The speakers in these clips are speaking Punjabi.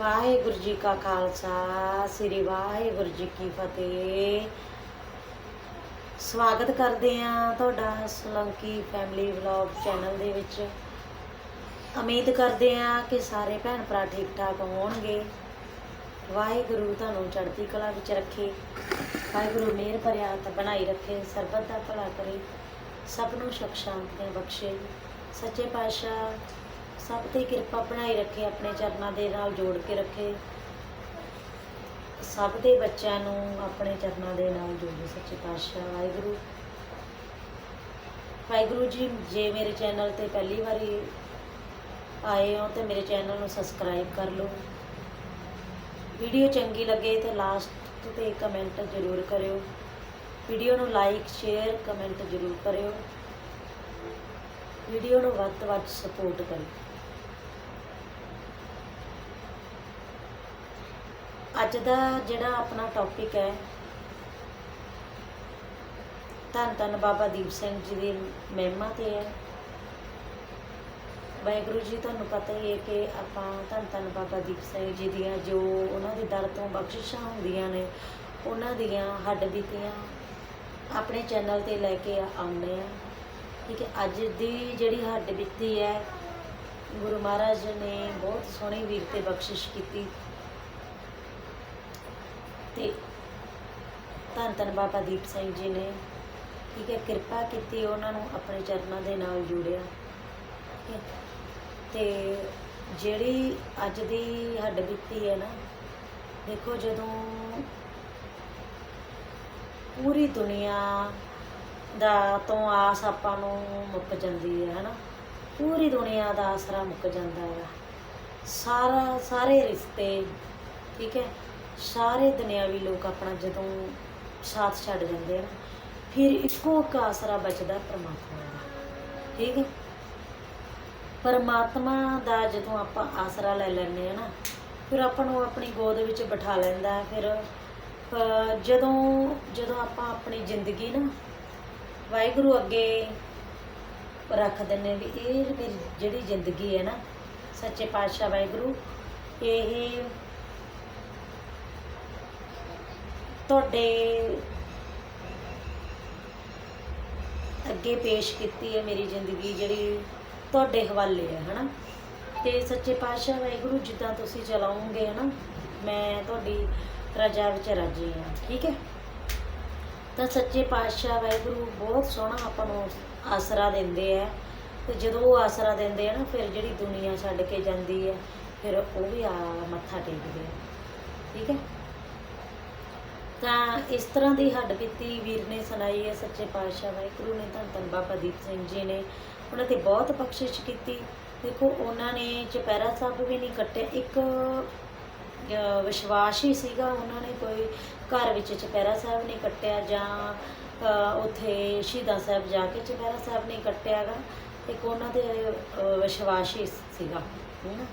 ਵਾਹਿਗੁਰੂ ਜੀ ਕਾ ਖਾਲਸਾ, ਸ੍ਰੀ ਵਾਹਿਗੁਰੂ ਜੀ ਕੀ ਫਤਿਹ। ਸਵਾਗਤ ਕਰਦੇ ਆ ਤੁਹਾਡਾ ਸਲੰਕੀ ਫੈਮਿਲੀ ਵਲੌਗ ਚੈਨਲ ਦੇ ਵਿੱਚ। ਉਮੀਦ ਕਰਦੇ ਆ ਕਿ ਸਾਰੇ ਭੈਣ ਭਰਾ ਠੀਕ ਠਾਕ ਹੋਣਗੇ। ਵਾਹਿਗੁਰੂ ਤੁਹਾਨੂੰ ਚੜ੍ਹਦੀ ਕਲਾ ਵਿੱਚ ਰੱਖੇ। ਵਾਹਿਗੁਰੂ ਮਿਹਰ ਭਰਿਆ ਹੱਥ ਬਣਾਈ ਰੱਖੇ, ਸਰਬਤ ਦਾ ਭਲਾ ਕਰੇ। ਸਭ ਨੂੰ ਸੁਖ ਸ਼ਾਂਤੀਆਂ ਬਖਸ਼ੇ। ਸੱਚੇ ਪਾਤਸ਼ਾਹ ਸਭ ਤੇ ਕਿਰਪਾ ਬਣਾਈ ਰੱਖੇ, ਆਪਣੇ ਚਰਨਾਂ ਦੇ ਨਾਲ ਜੋੜ ਕੇ ਰੱਖੇ। ਸਭ ਦੇ ਬੱਚਿਆਂ ਨੂੰ ਆਪਣੇ ਚਰਨਾਂ ਦੇ ਨਾਲ ਜੋੜੇ। ਸੱਚੇ ਪਾਤਸ਼ਾਹ, ਵਾਹਿਗੁਰੂ। ਵਾਹਿਗੁਰੂ ਜੀ, ਜੇ ਮੇਰੇ ਚੈਨਲ ਤੇ ਪਹਿਲੀ ਵਾਰੀ ਆਏ ਹੋ, ਤਾਂ ਮੇਰੇ ਚੈਨਲ ਨੂੰ ਸਬਸਕ੍ਰਾਈਬ ਕਰ ਲਓ। ਵੀਡੀਓ ਚੰਗੀ ਲੱਗੇ ਤਾਂ ਲਾਸਟ ਤੇ ਕਮੈਂਟ ਜ਼ਰੂਰ ਕਰਿਓ। ਵੀਡੀਓ ਨੂੰ ਲਾਈਕ, ਸ਼ੇਅਰ, ਕਮੈਂਟ ਜ਼ਰੂਰ ਕਰਿਓ। ਵੀਡੀਓ ਨੂੰ ਵੱਧ ਤੋਂ ਵੱਧ ਸਪੋਰਟ ਕਰੋ ਅੱਜ ਦਾ ਜਿਹੜਾ ਆਪਣਾ ਟੌਪਿਕ ਹੈ, ਧੰਨ ਧੰਨ ਬਾਬਾ ਦੀਪ ਸਿੰਘ ਜੀ ਦੀ ਮਹਿਮਾ ਤੇ ਹੈ। ਵਾਹਿਗੁਰੂ ਜੀ, ਤੁਹਾਨੂੰ ਪਤਾ ਹੀ ਹੈ ਕਿ ਆਪਾਂ ਧੰਨ ਧੰਨ ਬਾਬਾ ਦੀਪ ਸਿੰਘ ਜੀ ਦੀਆਂ ਜੋ ਉਹਨਾਂ ਦੇ ਦਰ ਤੋਂ ਬਖਸ਼ਿਸ਼ਾਂ ਹੁੰਦੀਆਂ ਨੇ, ਉਹਨਾਂ ਦੀਆਂ ਹੱਡ ਬੀਤੀਆਂ ਆਪਣੇ ਚੈਨਲ ਤੇ ਲੈ ਕੇ ਆਉਂਦੇ ਆ ਠੀਕ ਹੈ, ਅੱਜ ਦੀ ਜਿਹੜੀ ਹੱਡ ਬੀਤੀ ਹੈ, ਗੁਰੂ ਮਹਾਰਾਜ ਨੇ ਬਹੁਤ ਸੋਹਣੀ ਵੀਰ ਤੇ ਬਖਸ਼ਿਸ਼ ਕੀਤੀ। ਤੇ ਧੰਨ ਧੰਨ ਬਾਬਾ ਦੀਪ ਸਿੰਘ ਜੀ ਨੇ ਠੀਕ ਹੈ, ਕਿਰਪਾ ਕੀਤੀ ਉਹਨਾਂ ਨੂੰ ਆਪਣੇ ਚਰਨਾਂ ਦੇ ਨਾਲ ਜੋੜਿਆ। ਠੀਕ ਹੈ, ਤੇ ਜਿਹੜੀ ਅੱਜ ਦੀ ਹੱਡ ਬੀਤੀ ਹੈ ਨਾ, ਦੇਖੋ ਜਦੋਂ ਪੂਰੀ ਦੁਨੀਆ ਦਾ ਤੋਂ ਆਸ ਆਪਾਂ ਨੂੰ ਮੁੱਕ ਜਾਂਦੀ ਹੈ, ਹਨਾ? ਪੂਰੀ ਦੁਨੀਆ ਦਾ ਆਸਰਾ ਮੁੱਕ ਜਾਂਦਾ ਹੈ। ਸਾਰਾ, ਸਾਰੇ ਰਿਸ਼ਤੇ, ਠੀਕ ਹੈ ਸਾਰੇ ਦੁਨਿਆਵੀ ਲੋਕ ਆਪਣਾ ਜਦੋਂ ਸਾਥ ਛੱਡ ਜਾਂਦੇ ਹਨ ਫਿਰ ਇੱਕੋ ਇੱਕ ਆਸਰਾ ਬਚਦਾ ਪਰਮਾਤਮਾ ਦਾ, ਠੀਕ ਹੈ ਪਰਮਾਤਮਾ ਦਾ ਜਦੋਂ ਆਪਾਂ ਆਸਰਾ ਲੈ ਲੈਂਦੇ ਆ ਨਾ, ਫਿਰ ਆਪਾਂ ਨੂੰ ਆਪਣੀ ਗੋਦ ਵਿੱਚ ਬਿਠਾ ਲੈਂਦਾ ਫਿਰ ਜਦੋਂ ਜਦੋਂ ਆਪਾਂ ਆਪਣੀ ਜ਼ਿੰਦਗੀ ਨਾ ਵਾਹਿਗੁਰੂ ਅੱਗੇ ਰੱਖ ਦਿੰਨੇ ਵੀ ਇਹ ਮੇਰੀ ਜਿਹੜੀ ਜ਼ਿੰਦਗੀ ਹੈ ਨਾ, ਸੱਚੇ ਪਾਤਸ਼ਾਹ ਵਾਹਿਗੁਰੂ, ਇਹ ਤੁਹਾਡੇ ਅੱਗੇ ਪੇਸ਼ ਕੀਤੀ ਹੈ ਮੇਰੀ ਜ਼ਿੰਦਗੀ ਜਿਹੜੀ ਤੁਹਾਡੇ ਹਵਾਲੇ ਹੈ, ਹਨਾ? ਤੇ ਸੱਚੇ ਪਾਤਸ਼ਾਹ ਵਾਹਿਗੁਰੂ, ਜਿੱਦਾਂ ਤੁਸੀਂ ਚਲਾਉਂਗੇ, ਹਨਾ, ਮੈਂ ਤੁਹਾਡੀ ਰਜਾ ਵਿੱਚ ਰਾਜੀ ਹਾਂ, ਠੀਕ ਹੈ? ਤਾਂ ਸੱਚੇ ਪਾਤਸ਼ਾਹ ਵਾਹਿਗੁਰੂ, ਬਹੁਤ ਸੋਹਣਾ ਆਪਾਂ ਨੂੰ ਆਸਰਾ ਦਿੰਦੇ ਆ ਤੇ ਜਦੋਂ ਉਹ ਆਸਰਾ ਦਿੰਦੇ ਆ ਨਾ, ਫਿਰ ਜਿਹੜੀ ਦੁਨੀਆ ਛੱਡ ਕੇ ਜਾਂਦੀ ਹੈ, ਫਿਰ ਉਹ ਵੀ ਆ ਮੱਥਾ ਟੇਕਦੇ ਆ ਠੀਕ ਹੈ? ਤਾਂ ਇਸ ਤਰ੍ਹਾਂ ਦੀ ਹੱਡ ਬੀਤੀ ਵੀਰ ਨੇ ਸੁਣਾਈ ਹੈ ਸੱਚੇ ਪਾਤਸ਼ਾਹ ਵਾਹਿਗੁਰੂ ਨੇ ਧੰਨ ਧੰਨ ਬਾਬਾ ਦੀਪ ਸਿੰਘ ਜੀ ਨੇ। ਉਹਨਾਂ ਤੇ ਬਹੁਤ ਬਖਸ਼ਿਸ਼ ਕੀਤੀ। ਦੇਖੋ ਉਹਨਾਂ ਨੇ ਚੁਪਹਿਰਾ ਸਾਹਿਬ ਵੀ ਨਹੀਂ ਕੱਟਿਆ। ਇੱਕ ਵਿਸ਼ਵਾਸ ਹੀ ਸੀਗਾ ਉਹਨਾਂ ਨੇ ਕੋਈ ਘਰ ਵਿੱਚ ਚੁਪਹਿਰਾ ਸਾਹਿਬ ਨਹੀਂ ਕੱਟਿਆ ਜਾਂ ਅਹ, ਉੱਥੇ ਸ਼ਹੀਦਾਂ ਸਾਹਿਬ ਜਾ ਕੇ ਚੁਪਹਿਰਾ ਸਾਹਿਬ ਨਹੀਂ ਕੱਟਿਆਗਾ ਇੱਕ ਉਹਨਾਂ ਦੇ ਵਿਸ਼ਵਾਸ ਹੀ ਸੀਗਾ ਹਨਾ।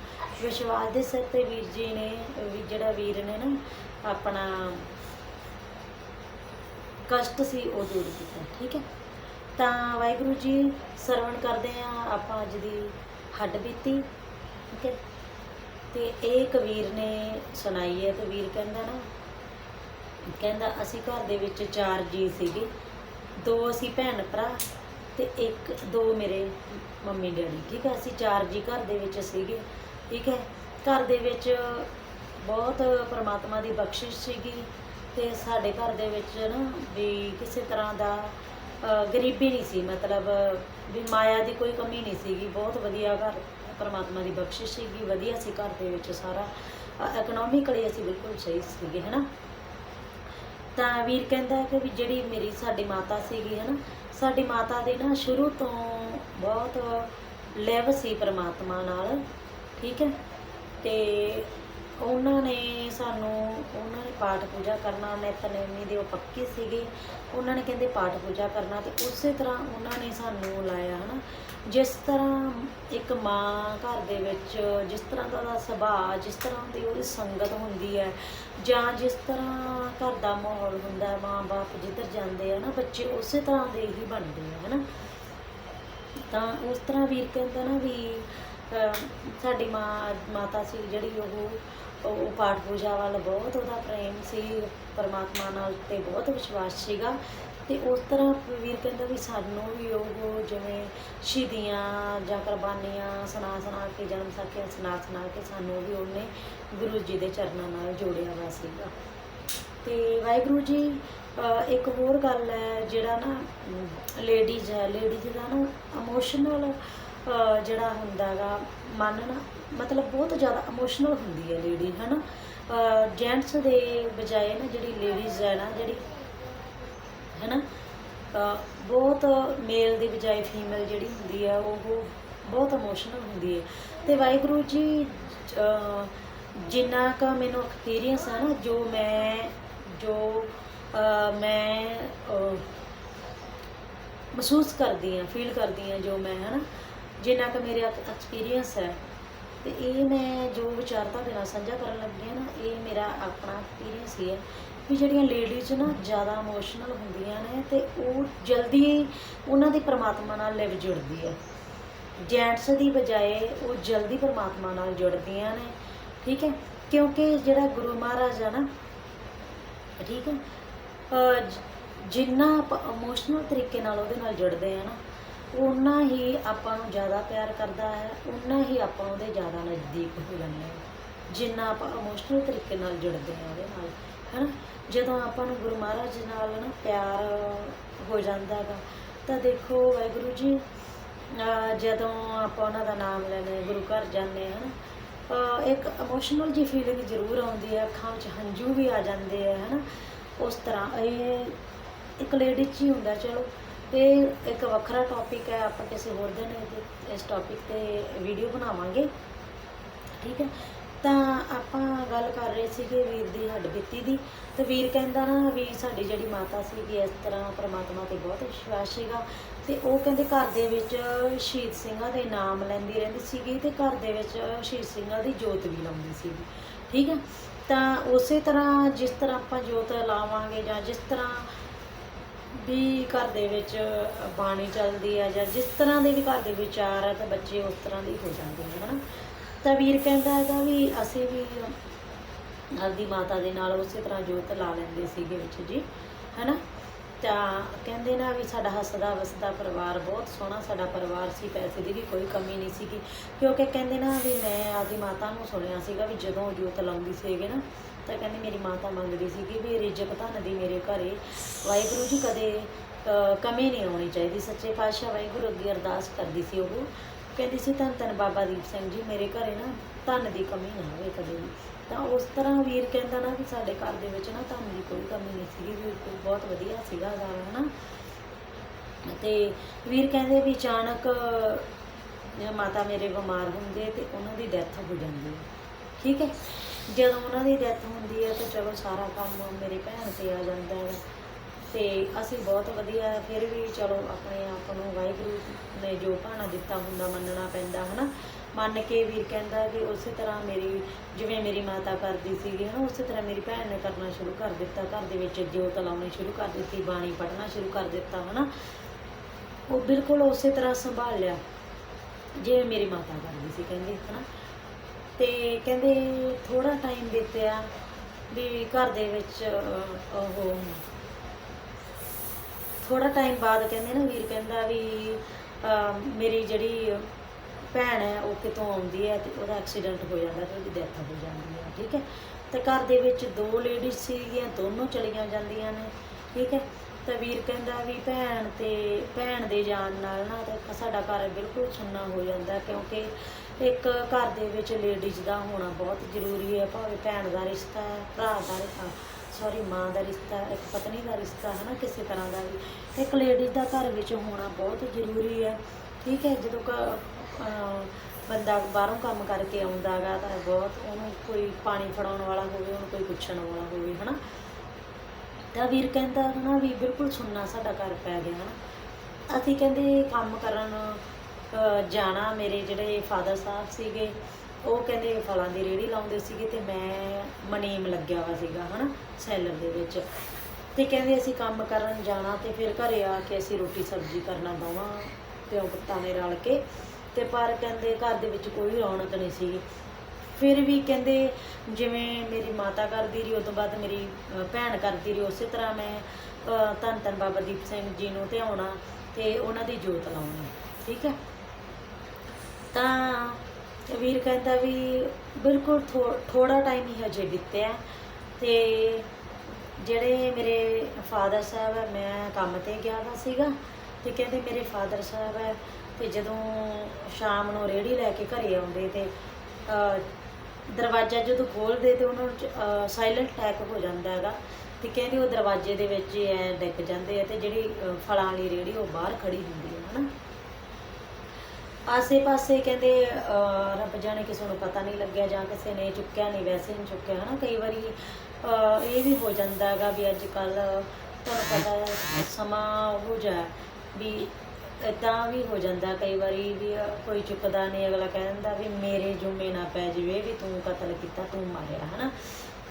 ਵਿਸ਼ਵਾਸ ਦੇ ਸਿਰ ਤੇ ਵੀਰ ਜੀ ਨੇ ਵੀ ਜਿਹੜਾ ਵੀਰ ਨੇ ਨਾ ਆਪਣਾ ਕਸ਼ਟ ਸੀ, ਉਹ ਦੂਰ ਕੀਤਾ, ਠੀਕ ਹੈ। ਤਾਂ ਵਾਹਿਗੁਰੂ ਜੀ ਸਰਵਣ ਕਰਦੇ ਆ ਆਪਾਂ ਅੱਜ ਦੀ ਹੱਡ ਬੀਤੀ, ਠੀਕ ਹੈ। ਤੇ ਇਹ ਕਬੀਰ ਨੇ ਸੁਣਾਈ ਹੈ, ਤੇ ਵੀਰ ਕਹਿੰਦਾ ਨਾ, ਕਹਿੰਦਾ ਅਸੀਂ ਘਰ ਦੇ ਵਿੱਚ ਚਾਰ ਜੀ ਸੀਗੇ, ਦੋ ਅਸੀਂ ਭੈਣ ਭਰਾ ਤੇ ਇੱਕ, ਦੋ ਮੇਰੇ ਮੰਮੀ ਡੈਡੀ, ਠੀਕ ਹੈ। ਅਸੀਂ ਚਾਰ ਜੀ ਘਰ ਦੇ ਵਿੱਚ ਸੀਗੇ, ਠੀਕ ਹੈ। ਘਰ ਦੇ ਵਿੱਚ ਬਹੁਤ ਪਰਮਾਤਮਾ ਦੀ ਬਖਸ਼ਿਸ਼ ਸੀਗੀ ਤੇ ਸਾਡੇ ਘਰ ਦੇ ਵਿੱਚ ਨਾ ਵੀ ਕਿਸੇ ਤਰ੍ਹਾਂ ਦਾ ਅ, ਗਰੀਬੀ ਨਹੀਂ ਸੀ ਮਤਲਬ ਵੀ ਮਾਇਆ ਦੀ ਕੋਈ ਕਮੀ ਨਹੀਂ ਸੀਗੀ ਬਹੁਤ ਵਧੀਆ ਘਰ ਪਰਮਾਤਮਾ ਦੀ ਬਖਸ਼ਿਸ਼ ਸੀਗੀ ਵਧੀਆ ਸੀ ਘਰ ਦੇ ਵਿੱਚ ਸਾਰਾ। ਇਕਨੋਮਿਕਲੀ ਅਸੀਂ ਬਿਲਕੁਲ ਸਹੀ ਸੀਗੇ ਹਨਾ? ਤਾਂ ਵੀਰ ਕਹਿੰਦਾ ਕਿ ਵੀ ਜਿਹੜੀ ਮੇਰੀ ਸਾਡੀ ਮਾਤਾ ਸੀਗੀ ਹਨਾ? ਸਾਡੀ ਮਾਤਾ ਦੇ ਨਾ ਸ਼ੁਰੂ ਤੋਂ ਬਹੁਤ ਲਿਵ ਸੀ ਪ੍ਰਮਾਤਮਾ ਨਾਲ ਠੀਕ ਹੈ? ਤੇ ਉਹਨਾਂ ਨੇ ਸਾਨੂੰ, ਉਹਨਾਂ ਨੇ ਪਾਠ ਪੂਜਾ ਕਰਨਾ ਨਿਤਨੇਮੀ ਦੇ ਉਹ ਪੱਕੇ ਸੀਗੇ। ਉਹਨਾਂ ਨੇ ਕਹਿੰਦੇ ਪਾਠ ਪੂਜਾ ਕਰਨਾ ਤੇ ਉਸੇ ਤਰ੍ਹਾਂ ਉਹਨਾਂ ਨੇ ਸਾਨੂੰ ਲਾਇਆ, ਹਨਾ। ਜਿਸ ਤਰ੍ਹਾਂ ਇੱਕ ਮਾਂ ਘਰ ਦੇ ਵਿੱਚ ਜਿਸ ਤਰ੍ਹਾਂ ਦਾ ਉਹਦਾ ਸੁਭਾਅ, ਜਿਸ ਤਰ੍ਹਾਂ ਦੀ ਉਹਦੀ ਸੰਗਤ ਹੁੰਦੀ ਹੈ, ਜਾਂ ਜਿਸ ਤਰ੍ਹਾਂ ਘਰ ਦਾ ਮਾਹੌਲ ਹੁੰਦਾ ਹੈ ਮਾਂ-ਬਾਪ ਜਿੱਧਰ ਜਾਂਦੇ ਆ ਨਾ, ਬੱਚੇ ਉਸੇ ਤਰ੍ਹਾਂ ਦੇ ਹੀ ਬਣਦੇ ਆ, ਹਨਾ। ਤਾਂ ਉਸ ਤਰ੍ਹਾਂ ਵੀਰ ਕਹਿੰਦਾ ਨਾ ਵੀ ਸਾਡੀ ਮਾਂ, ਮਾਤਾ ਸੀ ਜਿਹੜੀ ਉਹ ਉਹ ਪਾਠ ਪੂਜਾ ਵੱਲ ਬਹੁਤ ਉਹਦਾ ਪ੍ਰੇਮ ਸੀ, ਪਰਮਾਤਮਾ ਨਾਲ ਤੇ ਬਹੁਤ ਵਿਸ਼ਵਾਸ ਸੀਗਾ। ਤੇ ਉਸ ਤਰ੍ਹਾਂ ਵੀਰ ਕਹਿੰਦਾ ਵੀ ਸਾਨੂੰ ਵੀ ਉਹ ਜਿਵੇਂ ਸ਼ਹੀਦੀਆਂ ਜਾਂ ਕੁਰਬਾਨੀਆਂ ਸੁਣਾ ਸੁਣਾ ਕੇ, ਜਨਮ ਸਾਖੀਆਂ ਸੁਣਾ ਸੁਣਾ ਕੇ ਸਾਨੂੰ ਵੀ ਉਹਨੇ ਗੁਰੂ ਜੀ ਦੇ ਚਰਨਾਂ ਨਾਲ ਜੋੜਿਆ ਹੋਇਆ ਸੀਗਾ। ਤੇ ਵਾਹਿਗੁਰੂ ਜੀ ਇੱਕ ਹੋਰ ਗੱਲ ਹੈ ਜਿਹੜਾ ਨਾ, ਲੇਡੀਜ਼ ਹੈ, ਲੇਡੀਜ਼ ਦਾ ਨਾ ਇਮੋਸ਼ਨਲ ਜਿਹੜਾ ਹੁੰਦਾਗਾ ਮਨ ਨਾ ਮਤਲਬ ਬਹੁਤ ਜ਼ਿਆਦਾ ਇਮੋਸ਼ਨਲ ਹੁੰਦੀ ਹੈ ਲੇਡੀ ਹੈ ਨਾ ਜੈਂਟਸ ਦੇ ਬਜਾਏ ਨਾ ਜਿਹੜੀ ਲੇਡੀਜ਼ ਹੈ ਨਾ, ਜਿਹੜੀ ਹੈ ਨਾ ਬਹੁਤ ਮੇਲ ਦੀ ਬਜਾਏ ਫੀਮੇਲ ਜਿਹੜੀ ਹੁੰਦੀ ਆ ਉਹ ਬਹੁਤ ਇਮੋਸ਼ਨਲ ਹੁੰਦੀ ਹੈ। ਤੇ ਵਾਹਿਗੁਰੂ ਜੀ ਜਿੰਨਾ ਕੁ ਮੈਨੂੰ ਐਕਸਪੀਰੀਅੰਸ ਹੈ ਨਾ, ਜੋ ਮੈਂ ਜੋ ਮੈਂ ਮਹਿਸੂਸ ਕਰਦੀ ਹਾਂ ਫੀਲ ਕਰਦੀ ਹਾਂ ਜੋ ਮੈਂ, ਹਨਾ? ਜਿੰਨਾ ਕੁ ਮੇਰੇ ਐਕਸਪੀਰੀਅੰਸ ਹੈ ਤੇ ਇਹ ਮੈਂ ਜੋ ਵਿਚਾਰ ਤੁਹਾਡੇ ਨਾਲ ਸਾਂਝਾ ਕਰਨ ਲੱਗੀ ਹਾਂ ਨਾ, ਇਹ ਮੇਰਾ ਆਪਣਾ ਐਕਸਪੀਰੀਅੰਸ ਹੀ ਹੈ ਵੀ ਜਿਹੜੀਆਂ ਲੇਡੀਜ਼ ਨਾ ਜ਼ਿਆਦਾ ਇਮੋਸ਼ਨਲ ਹੁੰਦੀਆਂ ਨੇ ਤੇ ਉਹ ਜਲਦੀ ਉਹਨਾਂ ਦੀ ਪਰਮਾਤਮਾ ਨਾਲ ਲਿਵ ਜੁੜਦੀ ਹੈ। ਜੈਂਟਸ ਦੀ ਬਜਾਏ ਉਹ ਜਲਦੀ ਪਰਮਾਤਮਾ ਨਾਲ ਜੁੜਦੀਆਂ ਨੇ, ਠੀਕ ਹੈ? ਕਿਉਂਕਿ ਜਿਹੜਾ ਗੁਰੂ ਮਹਾਰਾਜ ਆ ਨਾ, ਠੀਕ ਹੈ? ਜਿੰਨਾ ਆਪਾਂ ਇਮੋਸ਼ਨਲ ਤਰੀਕੇ ਨਾਲ ਉਹਦੇ ਨਾਲ ਜੁੜਦੇ ਆ ਨਾ ਉਨਾ ਹੀ ਆਪਾਂ ਨੂੰ ਜ਼ਿਆਦਾ ਪਿਆਰ ਕਰਦਾ ਹੈ ਉਨਾ ਹੀ ਆਪਾਂ ਉਹਦੇ ਜ਼ਿਆਦਾ ਨਜ਼ਦੀਕ ਹੋ ਜਾਂਦੇ ਹਾਂ। ਜਿੰਨਾ ਆਪਾਂ ਇਮੋਸ਼ਨਲ ਤਰੀਕੇ ਨਾਲ ਜੁੜਦੇ ਹਾਂ ਉਹਦੇ ਨਾਲ, ਹੈਨਾ? ਜਦੋਂ ਆਪਾਂ ਨੂੰ ਗੁਰੂ ਮਹਾਰਾਜ ਨਾਲ ਨਾ ਪਿਆਰ ਹੋ ਜਾਂਦਾ ਗਾ ਤਾਂ ਦੇਖੋ ਵਾਹਿਗੁਰੂ ਜੀ ਜਦੋਂ ਆਪਾਂ ਉਹਨਾਂ ਦਾ ਨਾਮ ਲੈਂਦੇ ਗੁਰੂ ਘਰ ਜਾਂਦੇ ਹਾਂ ਨਾ ਇੱਕ ਇਮੋਸ਼ਨਲ ਜੀ ਫੀਲਿੰਗ ਜ਼ਰੂਰ ਆਉਂਦੀ ਹੈ, ਅੱਖਾਂ ਵਿੱਚ ਹੰਝੂ ਵੀ ਆ ਜਾਂਦੇ ਆ ਹਨਾ? ਉਸ ਤਰ੍ਹਾਂ, ਇਹ ਇੱਕ ਲੇਡੀ 'ਚ ਹੀ ਹੁੰਦਾ, ਚਲੋ ਇਹ ਇੱਕ ਵੱਖਰਾ ਟੌਪਿਕ ਹੈ, ਆਪਾਂ ਕਿਸੇ ਹੋਰ ਦਿਨ ਇਹਦੇ- ਇਸ ਟੌਪਿਕ ਤੇ ਵੀਡੀਓ ਬਣਾਵਾਂਗੇ। ਠੀਕ ਹੈ? ਤਾਂ ਆਪਾਂ ਗੱਲ ਕਰ ਰਹੇ ਸੀਗੇ ਵੀਰ ਦੀ ਹੱਡਬੀਤੀ ਦੀ। ਤੇ ਵੀਰ ਕਹਿੰਦਾ ਨਾ ਵੀ ਸਾਡੀ ਜਿਹੜੀ ਮਾਤਾ ਸੀਗੀ, ਇਸ ਤਰ੍ਹਾਂ ਪ੍ਰਮਾਤਮਾ ਤੇ ਬਹੁਤ ਵਿਸ਼ਵਾਸ ਸੀਗਾ। ਤੇ ਉਹ ਕਹਿੰਦੇ ਘਰ ਦੇ ਵਿੱਚ ਸ਼ਹੀਦ ਸਿੰਘਾਂ ਦੇ ਨਾਮ ਲੈਂਦੀ ਰਹਿੰਦੀ ਸੀਗੀ ਤੇ ਘਰ ਦੇ ਵਿੱਚ ਸ਼ਹੀਦ ਸਿੰਘਾਂ ਦੀ ਜੋਤ ਵੀ ਲਾਉਂਦੀ ਸੀਗੀ। ਠੀਕ ਹੈ? ਤਾਂ ਉਸੇ ਤਰ੍ਹਾਂ ਜਿਸ ਤਰ੍ਹਾਂ ਆਪਾਂ ਜੋਤ ਲਾਵਾਂਗੇ ਜਾਂ ਜਿਸ ਤਰ੍ਹਾਂ ਵੀ ਘਰ ਦੇ ਵਿੱਚ ਬਾਣੀ ਚੱਲਦੀ ਆ ਜਾਂ ਜਿਸ ਤਰ੍ਹਾਂ ਦੇ ਵੀ ਘਰ ਦੇ ਵਿਚਾਰ ਆ ਤਾਂ ਬੱਚੇ ਉਸ ਤਰ੍ਹਾਂ ਦੇ ਹੋ ਜਾਂਦੇ ਨੇ ਹਨਾ? ਤਾਂ ਵੀਰ ਕਹਿੰਦਾ ਹੈਗਾ ਵੀ ਅਸੀਂ ਵੀ ਆਪਦੀ ਮਾਤਾ ਦੇ ਨਾਲ ਉਸੇ ਤਰ੍ਹਾਂ ਜੋਤ ਲਾ ਲੈਂਦੇ ਸੀਗੇ ਵਿੱਚ ਜੀ, ਹਨਾ? ਤਾਂ ਕਹਿੰਦੇ ਨਾ ਵੀ ਸਾਡਾ ਹੱਸਦਾ ਵਸਦਾ ਪਰਿਵਾਰ ਬਹੁਤ ਸੋਹਣਾ ਸਾਡਾ ਪਰਿਵਾਰ ਸੀ, ਪੈਸੇ ਦੀ ਵੀ ਕੋਈ ਕਮੀ ਨਹੀਂ ਸੀਗੀ। ਕਿਉਂਕਿ ਕਹਿੰਦੇ ਨਾ ਵੀ ਮੈਂ ਆਪਦੀ ਮਾਤਾ ਨੂੰ ਸੁਣਿਆ ਸੀਗਾ ਵੀ ਜਦੋਂ ਜੋਤ ਲਾਉਂਦੀ ਸੀਗੇ ਨਾ ਤਾਂ ਕਹਿੰਦੇ ਮੇਰੀ ਮਾਤਾ ਮੰਗਦੀ ਸੀਗੀ ਵੀ ਰਿਜਕ ਧਨ ਦੀ ਮੇਰੇ ਘਰੇ। ਵਾਹਿਗੁਰੂ ਜੀ ਕਦੇ ਕਮੀ ਨਹੀਂ ਆਉਣੀ ਚਾਹੀਦੀ। ਸੱਚੇ ਪਾਤਸ਼ਾਹ ਵਾਹਿਗੁਰੂ ਅੱਗੇ ਅਰਦਾਸ ਕਰਦੀ ਸੀ ਉਹ। ਕਹਿੰਦੀ ਸੀ, ਧੰਨ ਧੰਨ ਬਾਬਾ ਦੀਪ ਸਿੰਘ ਜੀ, ਮੇਰੇ ਘਰੇ ਨਾ ਧਨ ਦੀ ਕਮੀ ਨਾ ਹੋਵੇ ਕਦੇ ਵੀ। ਤਾਂ ਉਸ ਤਰ੍ਹਾਂ ਵੀਰ ਕਹਿੰਦਾ ਨਾ ਵੀ ਸਾਡੇ ਘਰ ਦੇ ਵਿੱਚ ਨਾ ਧਨ ਦੀ ਕੋਈ ਕਮੀ ਨਹੀਂ ਸੀਗੀ। ਵੀ ਬਹੁਤ ਵਧੀਆ ਸੀਗਾ ਸਾਰਾ, ਹਨਾ? ਤੇ ਵੀਰ ਕਹਿੰਦੇ ਵੀ ਅਚਾਨਕ ਮਾਤਾ ਮੇਰੇ ਬਿਮਾਰ ਹੁੰਦੇ ਤੇ ਉਹਨਾਂ ਦੀ ਡੈਥ ਹੋ ਜਾਂਦੀ ਹੈ। ਠੀਕ ਹੈ? ਜਦੋਂ ਉਹਨਾਂ ਦੀ ਡੈਥ ਹੁੰਦੀ ਹੈ ਤਾਂ ਚਲੋ ਸਾਰਾ ਕੰਮ ਮੇਰੀ ਭੈਣ ਤੇ ਆ ਜਾਂਦਾ ਹੈ ਤੇ ਅਸੀਂ ਬਹੁਤ ਵਧੀਆ ਫਿਰ ਵੀ ਚਲੋ ਆਪਣੇ ਆਪ ਨੂੰ ਵਾਹਿਗੁਰੂ ਨੇ ਜੋ ਭਾਣਾ ਦਿੱਤਾ ਹੁੰਦਾ ਮੰਨਣਾ ਪੈਂਦਾ, ਹਨਾ? ਮੰਨ ਕੇ ਵੀਰ ਕਹਿੰਦਾ ਕਿ ਉਸੇ ਤਰ੍ਹਾਂ ਮੇਰੀ, ਜਿਵੇਂ ਮੇਰੀ ਮਾਤਾ ਕਰਦੀ ਸੀਗੀ, ਹਨਾ? ਉਸੇ ਤਰ੍ਹਾਂ ਮੇਰੀ ਭੈਣ ਨੇ ਕਰਨਾ ਸ਼ੁਰੂ ਕਰ ਦਿੱਤਾ। ਘਰ ਦੇ ਵਿੱਚ ਜੋਤ ਲਾਉਣੀ ਸ਼ੁਰੂ ਕਰ ਦਿੱਤੀ, ਬਾਣੀ ਪੜ੍ਹਨਾ ਸ਼ੁਰੂ ਕਰ ਦਿੱਤਾ, ਹਨਾ? ਉਹ ਬਿਲਕੁਲ ਉਸੇ ਤਰ੍ਹਾਂ ਸੰਭਾਲ ਲਿਆ ਜਿਵੇਂ ਮੇਰੀ ਮਾਤਾ ਕਰਦੀ ਸੀ, ਕਹਿੰਦੇ, ਹਨਾ? ਤੇ ਕਹਿੰਦੇ ਥੋੜਾ ਟਾਈਮ ਬੀਤਿਆ ਵੀ ਘਰ ਦੇ ਵਿੱਚ ਉਹ ਥੋੜਾ ਟਾਈਮ ਬਾਅਦ ਕਹਿੰਦੇ ਨਾ ਵੀਰ ਕਹਿੰਦਾ ਵੀ ਮੇਰੀ ਜਿਹੜੀ ਭੈਣ ਹੈ, ਉਹ ਕਿਤੋਂ ਆਉਂਦੀ ਹੈ ਤੇ ਉਹਦਾ ਐਕਸੀਡੈਂਟ ਹੋ ਜਾਂਦਾ ਤੇ ਉਹਦੀ ਡੈਥ ਹੋ ਜਾਂਦੀ ਹੈ, ਠੀਕ ਹੈ? ਤੇ ਘਰ ਦੇ ਵਿੱਚ ਦੋ ਲੇਡੀਜ਼ ਸੀਗੀਆਂ, ਦੋਨੋਂ ਚਲੀਆਂ ਜਾਂਦੀਆਂ ਨੇ, ਠੀਕ ਹੈ? ਤਾਂ ਵੀਰ ਕਹਿੰਦਾ ਵੀ ਭੈਣ ਤੇ, ਭੈਣ ਦੇ ਜਾਣ ਨਾਲ ਨਾ ਤਾਂ ਸਾਡਾ ਘਰ ਬਿਲਕੁਲ ਸੁੰਨਾ ਹੋ ਜਾਂਦਾ ਕਿਉਂਕਿ ਇੱਕ ਘਰ ਦੇ ਵਿੱਚ ਲੇਡੀਜ਼ ਦਾ ਹੋਣਾ ਬਹੁਤ ਜ਼ਰੂਰੀ ਹੈ, ਭਾਵੇਂ ਭੈਣ ਦਾ ਰਿਸ਼ਤਾ ਹੈ, ਭਰਾ ਦਾ ਰਿਸ਼ਤਾ ਸੌਰੀ ਮਾਂ ਦਾ ਰਿਸ਼ਤਾ, ਇੱਕ ਪਤਨੀ ਦਾ ਰਿਸ਼ਤਾ ਹੈ ਨਾ ਕਿਸੇ ਤਰ੍ਹਾਂ ਦਾ ਵੀ। ਇੱਕ ਲੇਡੀਜ਼ ਦਾ ਘਰ ਵਿੱਚ ਹੋਣਾ ਬਹੁਤ ਜ਼ਰੂਰੀ ਹੈ। ਠੀਕ ਹੈ, ਜਦੋਂ ਕ- ਬੰਦਾ ਬਾਹਰੋਂ ਕੰਮ ਕਰਕੇ ਆਉਂਦਾ ਗਾ ਤਾਂ ਬਹੁਤ ਉਹਨੂੰ ਕੋਈ ਪਾਣੀ ਫੜਾਉਣ ਵਾਲਾ ਹੋਵੇ, ਉਹਨੂੰ ਕੋਈ ਪੁੱਛਣ ਵਾਲਾ ਹੋਵੇ, ਹਨਾ। ਤਾਂ ਵੀਰ ਕਹਿੰਦਾ, ਨਾ ਵੀ ਬਿਲਕੁਲ ਸੁਣਨਾ ਸਾਡਾ ਘਰ ਪੈ ਗਿਆ, ਹਨਾ। ਅਸੀਂ ਕਹਿੰਦੇ, ਕੰਮ ਕਰਨ ਜਾਣਾ ਮੇਰੇ ਜਿਹੜੇ ਫਾਦਰ ਸਾਹਿਬ ਸੀਗੇ, ਉਹ ਕਹਿੰਦੇ ਫਲਾਂ ਦੀ ਰੇਹੜੀ ਲਾਉਂਦੇ ਸੀਗੇ ਤੇ ਮੈਂ ਮਨੀਮ ਲੱਗਿਆ ਹੋਇਆ ਸੀਗਾ, ਹਨਾ, ਸੈਲਰ ਦੇ ਵਿੱਚ। ਤੇ ਕਹਿੰਦੇ ਅਸੀਂ ਕੰਮ ਕਰਨ ਜਾਣਾ ਤੇ ਫਿਰ ਘਰੇ ਆ ਕੇ ਅਸੀਂ ਰੋਟੀ ਸਬਜ਼ੀ ਕਰਨਾ ਦੋਵਾਂ ਪਿਓ ਪੁੱਤਾਂ ਨੇ ਰਲ ਕੇ। ਤੇ ਪਰ ਕਹਿੰਦੇ ਘਰ ਦੇ ਵਿੱਚ ਕੋਈ ਰੌਣਕ ਨਹੀਂ ਸੀ। ਫਿਰ ਵੀ ਕਹਿੰਦੇ ਜਿਵੇਂ ਮੇਰੀ ਮਾਤਾ ਕਰਦੀ ਰਹੀ ਉਸ ਤੋਂ ਬਾਅਦ ਮੇਰੀ ਭੈਣ ਕਰਦੀ ਰਹੀ, ਉਸੇ ਤਰ੍ਹਾਂ ਮੈਂ ਧੰਨ ਧੰਨ ਬਾਬਾ ਦੀਪ ਸਿੰਘ ਜੀ ਨੂੰ ਧਿਆਉਣਾ ਤੇ ਉਹਨਾਂ ਦੀ ਜੋਤ ਲਾਉਣੀ, ਠੀਕ ਹੈ? ਤਾਂ ਵੀਰ ਕਹਿੰਦਾ ਵੀ ਬਿਲਕੁਲ ਥੋੜਾ ਟਾਈਮ ਹੀ ਹਜੇ ਬੀਤਿਆ ਤੇ ਜਿਹੜੇ ਮੇਰੇ ਫਾਦਰ ਸਾਹਿਬ ਹੈ, ਮੈਂ ਕੰਮ ਤੇ ਗਿਆ ਵਾ ਸੀਗਾ ਤੇ ਕਹਿੰਦੇ ਮੇਰੇ ਫਾਦਰ ਸਾਹਿਬ ਹੈ ਤੇ ਜਦੋਂ ਸ਼ਾਮ ਨੂੰ ਰੇੜੀ ਲੈ ਕੇ ਘਰੇ ਆਉਂਦੇ ਤੇ ਦਰਵਾਜ਼ਾ ਜਦੋਂ ਖੋਲਦੇ ਤੇ ਉਹਨਾਂ ਨੂੰ ਸਾਇਲੈਂਟ ਅਟੈਕ ਹੋ ਜਾਂਦਾ ਹੈਗਾ ਤੇ ਕਹਿੰਦੇ ਉਹ ਦਰਵਾਜ਼ੇ ਦੇ ਵਿੱਚ ਹੀ ਐ ਡਿੱਗ ਜਾਂਦੇ ਆ ਤੇ ਜਿਹੜੀ ਫਲਾਂ ਵਾਲੀ ਰੇੜੀ ਉਹ ਬਾਹਰ ਖੜੀ ਹੁੰਦੀ ਹੈ, ਹਨਾ? ਆਸੇ ਪਾਸੇ ਕਹਿੰਦੇ ਰੱਬ ਜਾਣੇ ਕਿਸੇ ਨੂੰ ਪਤਾ ਨਹੀਂ ਲੱਗਿਆ ਜਾਂ ਕਿਸੇ ਨੇ ਚੁੱਕਿਆ ਨਹੀਂ, ਵੈਸੇ ਨਹੀਂ ਚੁੱਕਿਆ, ਹਨਾ? ਕਈ ਵਾਰੀ ਇਹ ਵੀ ਹੋ ਜਾਂਦਾ ਹੈਗਾ ਵੀ ਅੱਜ ਕੱਲ ਤੁਹਾਨੂੰ ਪਤਾ ਸਮਾਂ ਹੋ ਜਾ ਵੀ ਇਦਾਂ ਵੀ ਹੋ ਜਾਂਦਾ ਕਈ ਵਾਰੀ ਵੀ ਕੋਈ ਚੁੱਕਦਾ ਨਹੀਂ, ਅਗਲਾ ਕਹਿ ਦਿੰਦਾ ਵੀ ਮੇਰੇ ਜੁਮੇ ਨਾ ਪੈ ਜਾਵੇ ਵੀ ਤੂੰ ਕਤਲ ਕੀਤਾ, ਤੂੰ ਮਾਰਿਆ, ਹਨਾ?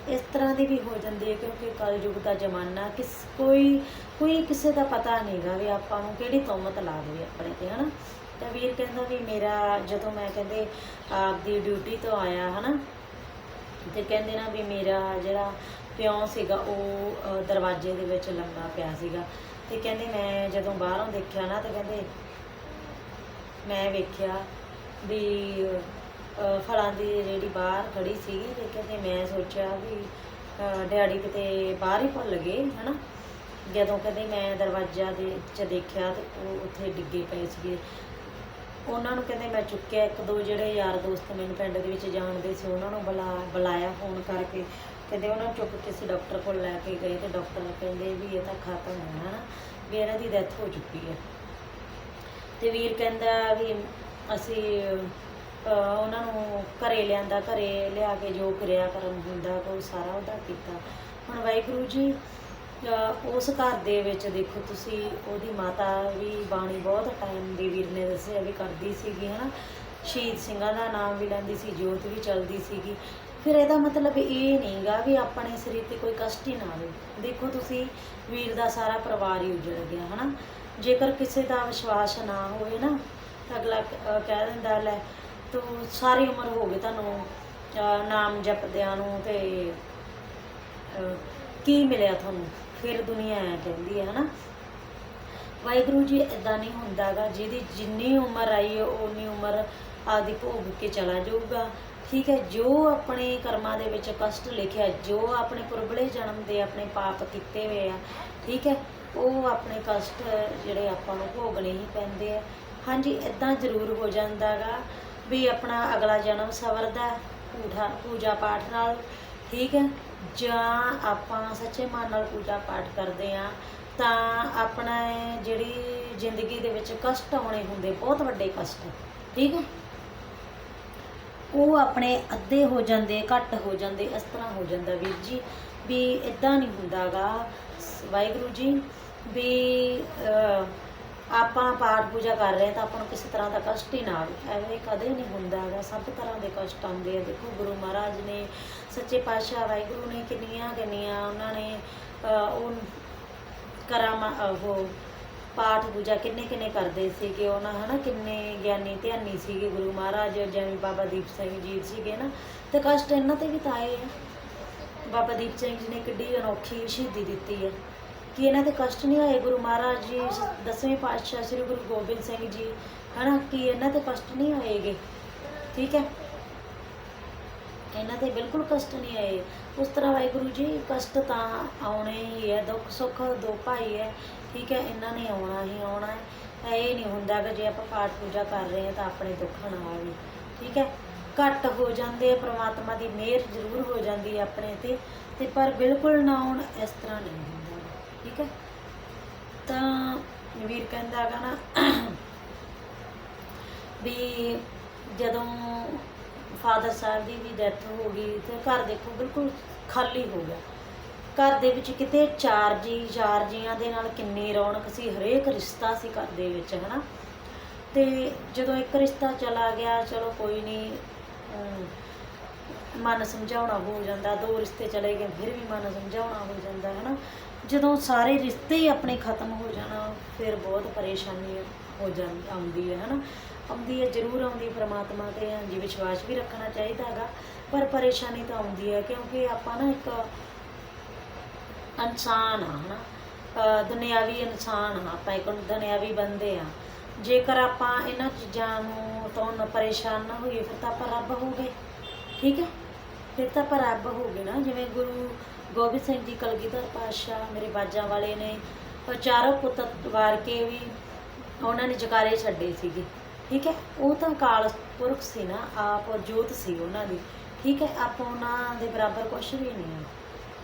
ਇਸ ਤਰ੍ਹਾਂ ਦੀ ਵੀ ਹੋ ਜਾਂਦੀ ਹੈ ਕਿਉਂਕਿ ਕਲਯੁਗ ਦਾ ਜ਼ਮਾਨਾ ਕਿਸ, ਕੋਈ ਕੋਈ ਕਿਸੇ ਦਾ ਪਤਾ ਨਹੀਂਗਾ ਵੀ ਆਪਾਂ ਨੂੰ ਕਿਹੜੀ ਤੋਮਤ ਲਾ ਦੇਵੇ ਆਪਣੇ ਤੇ, ਹਨਾ? ਤਾਂ ਵੀਰ ਕਹਿੰਦਾ ਵੀ ਮੇਰਾ, ਜਦੋਂ ਮੈਂ ਕਹਿੰਦੇ ਆਪਦੀ ਡਿਊਟੀ ਤੋਂ ਆਇਆ, ਹਨਾ, ਤੇ ਕਹਿੰਦੇ ਨਾ ਵੀ ਮੇਰਾ ਜਿਹੜਾ ਪਿਓ ਸੀਗਾ, ਉਹ ਦਰਵਾਜ਼ੇ ਦੇ ਵਿੱਚ ਲੰਮਾ ਪਿਆ ਸੀਗਾ। ਤੇ ਕਹਿੰਦੇ ਮੈਂ ਜਦੋਂ ਬਾਹਰੋਂ ਦੇਖਿਆ ਨਾ, ਤੇ ਕਹਿੰਦੇ ਮੈਂ ਵੇਖਿਆ ਵੀ ਫਲਾਂ ਦੀ ਜਿਹੜੀ ਬਾਹਰ ਖੜੀ ਸੀਗੀ, ਤੇ ਕਹਿੰਦੇ ਮੈਂ ਸੋਚਿਆ ਵੀ ਡੈਡੀ ਕਿਤੇ ਬਾਹਰ ਹੀ ਭੁੱਲ ਗਏ, ਹਨਾ। ਜਦੋਂ ਕਹਿੰਦੇ ਮੈਂ ਦਰਵਾਜ਼ਾ ਦੇ ਚ ਦੇਖਿਆ, ਤੇ ਉਹ ਉੱਥੇ ਡਿੱਗੇ ਪਏ ਸੀਗੇ। ਉਹਨਾਂ ਨੂੰ ਕਹਿੰਦੇ ਮੈਂ ਚੁੱਕਿਆ ਇੱਕ ਦੋ ਜਿਹੜੇ ਯਾਰ ਦੋਸਤ ਮੈਨੂੰ ਪਿੰਡ ਦੇ ਵਿੱਚ ਜਾਣਦੇ ਸੀ, ਉਹਨਾਂ ਨੂੰ ਬੁਲਾ, ਬੁਲਾਇਆ ਫੋਨ ਕਰਕੇ। ਕਹਿੰਦੇ ਉਹਨਾਂ ਨੂੰ ਚੁੱਕ ਕੇ ਅਸੀਂ ਡਾਕਟਰ ਕੋਲ ਲੈ ਕੇ ਗਏ ਤੇ ਡਾਕਟਰ ਕਹਿੰਦੇ ਵੀ ਇਹ ਤਾਂ ਖਤਮ ਹੈ ਨਾ, ਵੀ ਇਹਨਾਂ ਦੀ ਡੈਥ ਹੋ ਚੁੱਕੀ ਹੈ। ਤੇ ਵੀਰ ਕਹਿੰਦਾ ਵੀ ਅਸੀਂ ਉਹਨਾਂ ਨੂੰ ਘਰੇ ਲਿਆਂਦਾ, ਘਰੇ ਲਿਆ ਕੇ ਜੋ ਕਿਰਿਆ ਕਰਨ ਹੁੰਦਾ, ਉਹ ਸਾਰਾ ਉਹਦਾ ਕੀਤਾ। ਹੁਣ ਵਾਹਿਗੁਰੂ ਜੀ ਉਸ ਘਰ ਦੇ ਵਿੱਚ ਦੇਖੋ ਤੁਸੀਂ, ਉਹਦੀ ਮਾਤਾ ਵੀ ਬਾਣੀ ਬਹੁਤ ਟਾਈਮ ਦੀ ਵੀਰ ਨੇ ਦੱਸਿਆ ਵੀ ਕਰਦੀ ਸੀਗੀ, ਹਨਾ? ਸ਼ਹੀਦ ਸਿੰਘਾਂ ਦਾ ਨਾਮ ਵੀ ਲੈਂਦੀ ਸੀ, ਜੋਤ ਵੀ ਚੱਲਦੀ ਸੀਗੀ। ਫਿਰ ਇਹਦਾ ਮਤਲਬ ਇਹ ਨਹੀਂਗਾ ਵੀ ਆਪਣੇ ਸਰੀਰ ਤੇ ਕੋਈ ਕਸ਼ਟ ਹੀ ਨਾ ਆਵੇ ਦੇਖੋ ਤੁਸੀਂ, ਵੀਰ ਦਾ ਸਾਰਾ ਪਰਿਵਾਰ ਹੀ ਉਜੜ ਗਿਆ, ਹਨਾ? ਜੇਕਰ ਕਿਸੇ ਦਾ ਵਿਸ਼ਵਾਸ ਨਾ ਹੋਵੇ ਨਾ ਅਗਲਾ ਕਹਿ ਦਿੰਦਾ, ਲੈ ਤੂੰ ਸਾਰੀ ਉਮਰ ਹੋ ਗਈ ਤੁਹਾਨੂੰ ਨਾਮ ਜਪਦਿਆਂ ਨੂੰ ਤੇ ਕੀ ਮਿਲਿਆ ਤੁਹਾਨੂੰ? ਫਿਰ ਦੁਨੀਆ ਐ ਕਹਿੰਦੀ ਹੈ, ਹਨਾ? ਵਾਹਿਗੁਰੂ ਜੀ ਇਦਾਂ ਨਹੀਂ ਹੁੰਦਾਗਾ, ਜਿਹਦੀ ਜਿੰਨੀ ਉਮਰ ਆਈ ਹੈ ਉਨੀ ਉਮਰ ਆਪਦੀ ਭੋਗ ਕੇ ਚਲਾ ਜਾਊਗਾ। ਠੀਕ ਹੈ, ਜੋ ਆਪਣੇ ਕਰਮਾਂ ਦੇ ਵਿੱਚ ਕਸ਼ਟ ਲਿਖਿਆ, ਜੋ ਆਪਣੇ ਪੁਰਬਲੇ ਜਨਮ ਦੇ ਆਪਣੇ ਪਾਪ ਕੀਤੇ ਹੋਏ ਆ, ਠੀਕ ਹੈ, ਉਹ ਆਪਣੇ ਕਸ਼ਟ ਜਿਹੜੇ ਆਪਾਂ ਨੂੰ ਭੋਗਣੇ ਹੀ ਪੈਂਦੇ ਆ। ਹਾਂਜੀ ਇਦਾਂ ਜ਼ਰੂਰ ਹੋ ਜਾਂਦਾਗਾ ਵੀ ਆਪਣਾ ਅਗਲਾ ਜਨਮ ਸਵਰਦਾ, ਪੂਠਾ, ਪੂਜਾ ਪਾਠ ਨਾਲ, ਠੀਕ ਹੈ। ਜਾਂ ਆਪਾਂ ਸੱਚੇ ਮਨ ਨਾਲ ਪੂਜਾ ਪਾਠ ਕਰਦੇ ਆ ਤਾਂ ਆਪਣਾ ਜਿਹੜੀ ਜ਼ਿੰਦਗੀ ਦੇ ਵਿੱਚ ਕਸ਼ਟ ਆਉਣੇ ਹੁੰਦੇ, ਬਹੁਤ ਵੱਡੇ ਕਸ਼ਟ, ਠੀਕ ਹੈ? ਉਹ ਆਪਣੇ ਅੱਧੇ ਹੋ ਜਾਂਦੇ, ਘੱਟ ਹੋ ਜਾਂਦੇ, ਇਸ ਤਰ੍ਹਾਂ ਹੋ ਜਾਂਦਾ ਵੀਰ ਜੀ, ਵੀ ਇਦਾਂ ਨਹੀਂ ਹੁੰਦਾਗਾ, ਵਾਹਿਗੁਰੂ ਜੀ, ਵੀ ਆਪਾਂ ਪਾਠ ਪੂਜਾ ਕਰ ਰਹੇ ਤਾਂ ਆਪਾਂ ਨੂੰ ਕਿਸੇ ਤਰ੍ਹਾਂ ਦਾ ਕਸ਼ਟ ਹੀ ਨਾ ਆਵੇ। ਐਵੇਂ ਕਦੇ ਨਹੀਂ ਹੁੰਦਾ ਹੈਗਾ, ਸਭ ਤਰ੍ਹਾਂ ਦੇ ਕਸ਼ਟ ਆਉਂਦੇ ਆ। ਦੇਖੋ ਗੁਰੂ ਮਹਾਰਾਜ ਨੇ ਸੱਚੇ ਪਾਤਸ਼ਾਹ ਵਾਹਿਗੁਰੂ ਨੇ ਕਿੰਨੀਆਂ ਕਿੰਨੀਆਂ ਉਹਨਾਂ ਨੇ ਉਹ ਕਰਾਮਾ ਉਹ ਪਾਠ ਪੂਜਾ ਕਿੰਨੇ ਕਿੰਨੇ ਕਰਦੇ ਸੀਗੇ, ਉਹਨਾਂ ਹਨਾ ਕਿੰਨੇ ਗਿਆਨੀ ਧਿਆਨੀ ਸੀਗੇ ਗੁਰੂ ਮਹਾਰਾਜ, ਜਿਵੇਂ ਬਾਬਾ ਦੀਪ ਸਿੰਘ ਜੀ ਸੀਗੇ ਨਾ। ਤੇ ਕਸ਼ਟ ਇਹਨਾਂ ਤੇ ਵੀ ਤਾਂ ਆਏ ਆ। ਬਾਬਾ ਦੀਪ ਸਿੰਘ ਜੀ ਨੇ ਕਿੱਡੀ ਅਨੋਖੀ ਸ਼ਹੀਦੀ ਦਿੱਤੀ ਹੈ ਕਿ ਇਹਨਾਂ ਦੇ ਕਸ਼ਟ ਨਹੀਂ ਹੋਏ? ਗੁਰੂ ਮਹਾਰਾਜ ਜੀ, ਦਸਵੇਂ ਪਾਤਸ਼ਾਹ ਸ੍ਰੀ ਗੁਰੂ ਗੋਬਿੰਦ ਸਿੰਘ ਜੀ, ਹਨਾ? ਕਿ ਇਹਨਾਂ ਤੇ ਕਸ਼ਟ ਨਹੀਂ ਹੋਏਗੇ? ਠੀਕ ਹੈ? ਇਹਨਾਂ ਤੇ ਬਿਲਕੁਲ ਕਸ਼ਟ ਨਹੀਂ ਆਏ ਉਸ ਤਰ੍ਹਾਂ ਵਾਹਿਗੁਰੂ ਜੀ, ਕਸ਼ਟ ਤਾਂ ਆਉਣੇ ਹੀ ਹੈ, ਦੁੱਖ, ਸੁੱਖ ਦੋ ਭਾਈ ਹੈ। ਠੀਕ ਹੈ? ਇਹਨਾਂ ਨੇ ਆਉਣਾ ਹੀ ਆਉਣਾ ਹੈ। ਇਹ ਨਹੀਂ ਹੁੰਦਾ ਕਿ ਜੇ ਆਪਾਂ ਪਾਠ ਪੂਜਾ ਕਰ ਰਹੇ ਹਾਂ ਤਾਂ ਆਪਣੇ ਦੁੱਖ ਨਾ ਆਵੇ। ਠੀਕ ਹੈ? ਘੱਟ ਹੋ ਜਾਂਦੇ ਆ, ਪ੍ਰਮਾਤਮਾ ਦੀ ਮਿਹਰ ਜ਼ਰੂਰ ਹੋ ਜਾਂਦੀ ਹੈ ਆਪਣੇ ਤੇ। ਤੇ ਪਰ ਬਿਲਕੁਲ ਨਾ ਆਉਣ ਇਸ ਤਰ੍ਹਾਂ ਨਹੀਂ ਹੁੰਦਾ। ਠੀਕ ਹੈ? ਤਾਂ ਵੀਰ ਕਹਿੰਦਾ ਹੈਗਾ ਨਾ ਵੀ ਜਦੋਂ ਫਾਦਰ ਸਾਹਿਬ ਦੀ ਵੀ ਡੈਥ ਹੋ ਗਈ ਤੇ ਘਰ ਦੇਖੋ ਬਿਲਕੁਲ ਖਾਲੀ ਹੋ ਗਿਆ। ਘਰ ਦੇ ਵਿੱਚ ਕਿਤੇ ਚਾਰ ਜੀ, ਚਾਰ ਜੀਆਂ ਦੇ ਨਾਲ ਕਿੰਨੀ ਰੌਣਕ ਸੀ, ਹਰੇਕ ਰਿਸ਼ਤਾ ਸੀ ਘਰ ਦੇ ਵਿੱਚ, ਹਨਾ? ਤੇ ਜਦੋਂ ਇੱਕ ਰਿਸ਼ਤਾ ਚਲਾ ਗਿਆ, ਚਲੋ ਕੋਈ ਨਹੀਂ ਮਨ ਸਮਝਾਉਣਾ ਹੋ ਜਾਂਦਾ, ਦੋ ਰਿਸ਼ਤੇ ਚਲੇ ਗਏ, ਫਿਰ ਵੀ ਮਨ ਸਮਝਾਉਣਾ ਹੋ ਜਾਂਦਾ, ਹਨਾ? ਜਦੋਂ ਸਾਰੇ ਰਿਸ਼ਤੇ ਹੀ ਆਪਣੇ ਖਤਮ ਹੋ ਜਾਣਾ, ਫਿਰ ਬਹੁਤ ਪਰੇਸ਼ਾਨੀ ਹੋ ਜਾਂਦੀ ਆਉਂਦੀ ਹੈ, ਹਨਾ? ਆਉਂਦੀ ਹੈ, ਜ਼ਰੂਰ ਆਉਂਦੀ, ਪਰਮਾਤਮਾ ਤੇ ਹਾਂਜੀ, ਵਿਸ਼ਵਾਸ ਵੀ ਰੱਖਣਾ ਚਾਹੀਦਾ ਹੈਗਾ। ਪਰ ਪਰੇਸ਼ਾਨੀ ਤਾਂ ਆਉਂਦੀ ਹੈ, ਕਿਉਂਕਿ ਆਪਾਂ ਨਾ ਇੱਕ ਇਨਸਾਨ ਆ ਹਨਾ? ਅਹ ਦੁਨਿਆਵੀ ਇਨਸਾਨ ਆ ਆਪਾਂ, ਇੱਕ ਦੁਨਿਆਵੀ ਬੰਦੇ ਆ ਜੇਕਰ ਆਪਾਂ ਇਹਨਾਂ ਚੀਜ਼ਾਂ ਨੂੰ ਤੋਂ ਪਰੇਸ਼ਾਨ ਨਾ ਹੋਈਏ, ਫਿਰ ਤਾਂ ਆਪਾਂ ਰੱਬ ਹੋ ਗਏ ਠੀਕ ਹੈ? ਫਿਰ ਤਾਂ ਆਪਾਂ ਰੱਬ ਹੋ ਗਏ ਨਾ, ਜਿਵੇਂ ਗੁਰੂ ਗੋਬਿੰਦ ਸਿੰਘ ਜੀ ਕਲਗੀਧਰ ਪਾਤਸ਼ਾਹ ਮੇਰੇ ਬਾਜਾਂ ਵਾਲੇ ਨੇ ਉਹ ਚਾਰੋਂ ਪੁੱਤ ਵਾਰ ਕੇ ਵੀ ਉਹਨਾਂ ਨੇ ਜਕਾਰੇ ਛੱਡੇ ਸੀਗੇ। ਠੀਕ ਹੈ? ਉਹ ਤਾਂ ਕਾਲ ਪੁਰਖ ਸੀ ਨਾ, ਆਪ ਜੋਤ ਸੀ ਉਹਨਾਂ ਦੀ। ਠੀਕ ਹੈ? ਆਪਾਂ ਉਹਨਾਂ ਦੇ ਬਰਾਬਰ ਕੁਝ ਵੀ ਨਹੀਂ। ਆ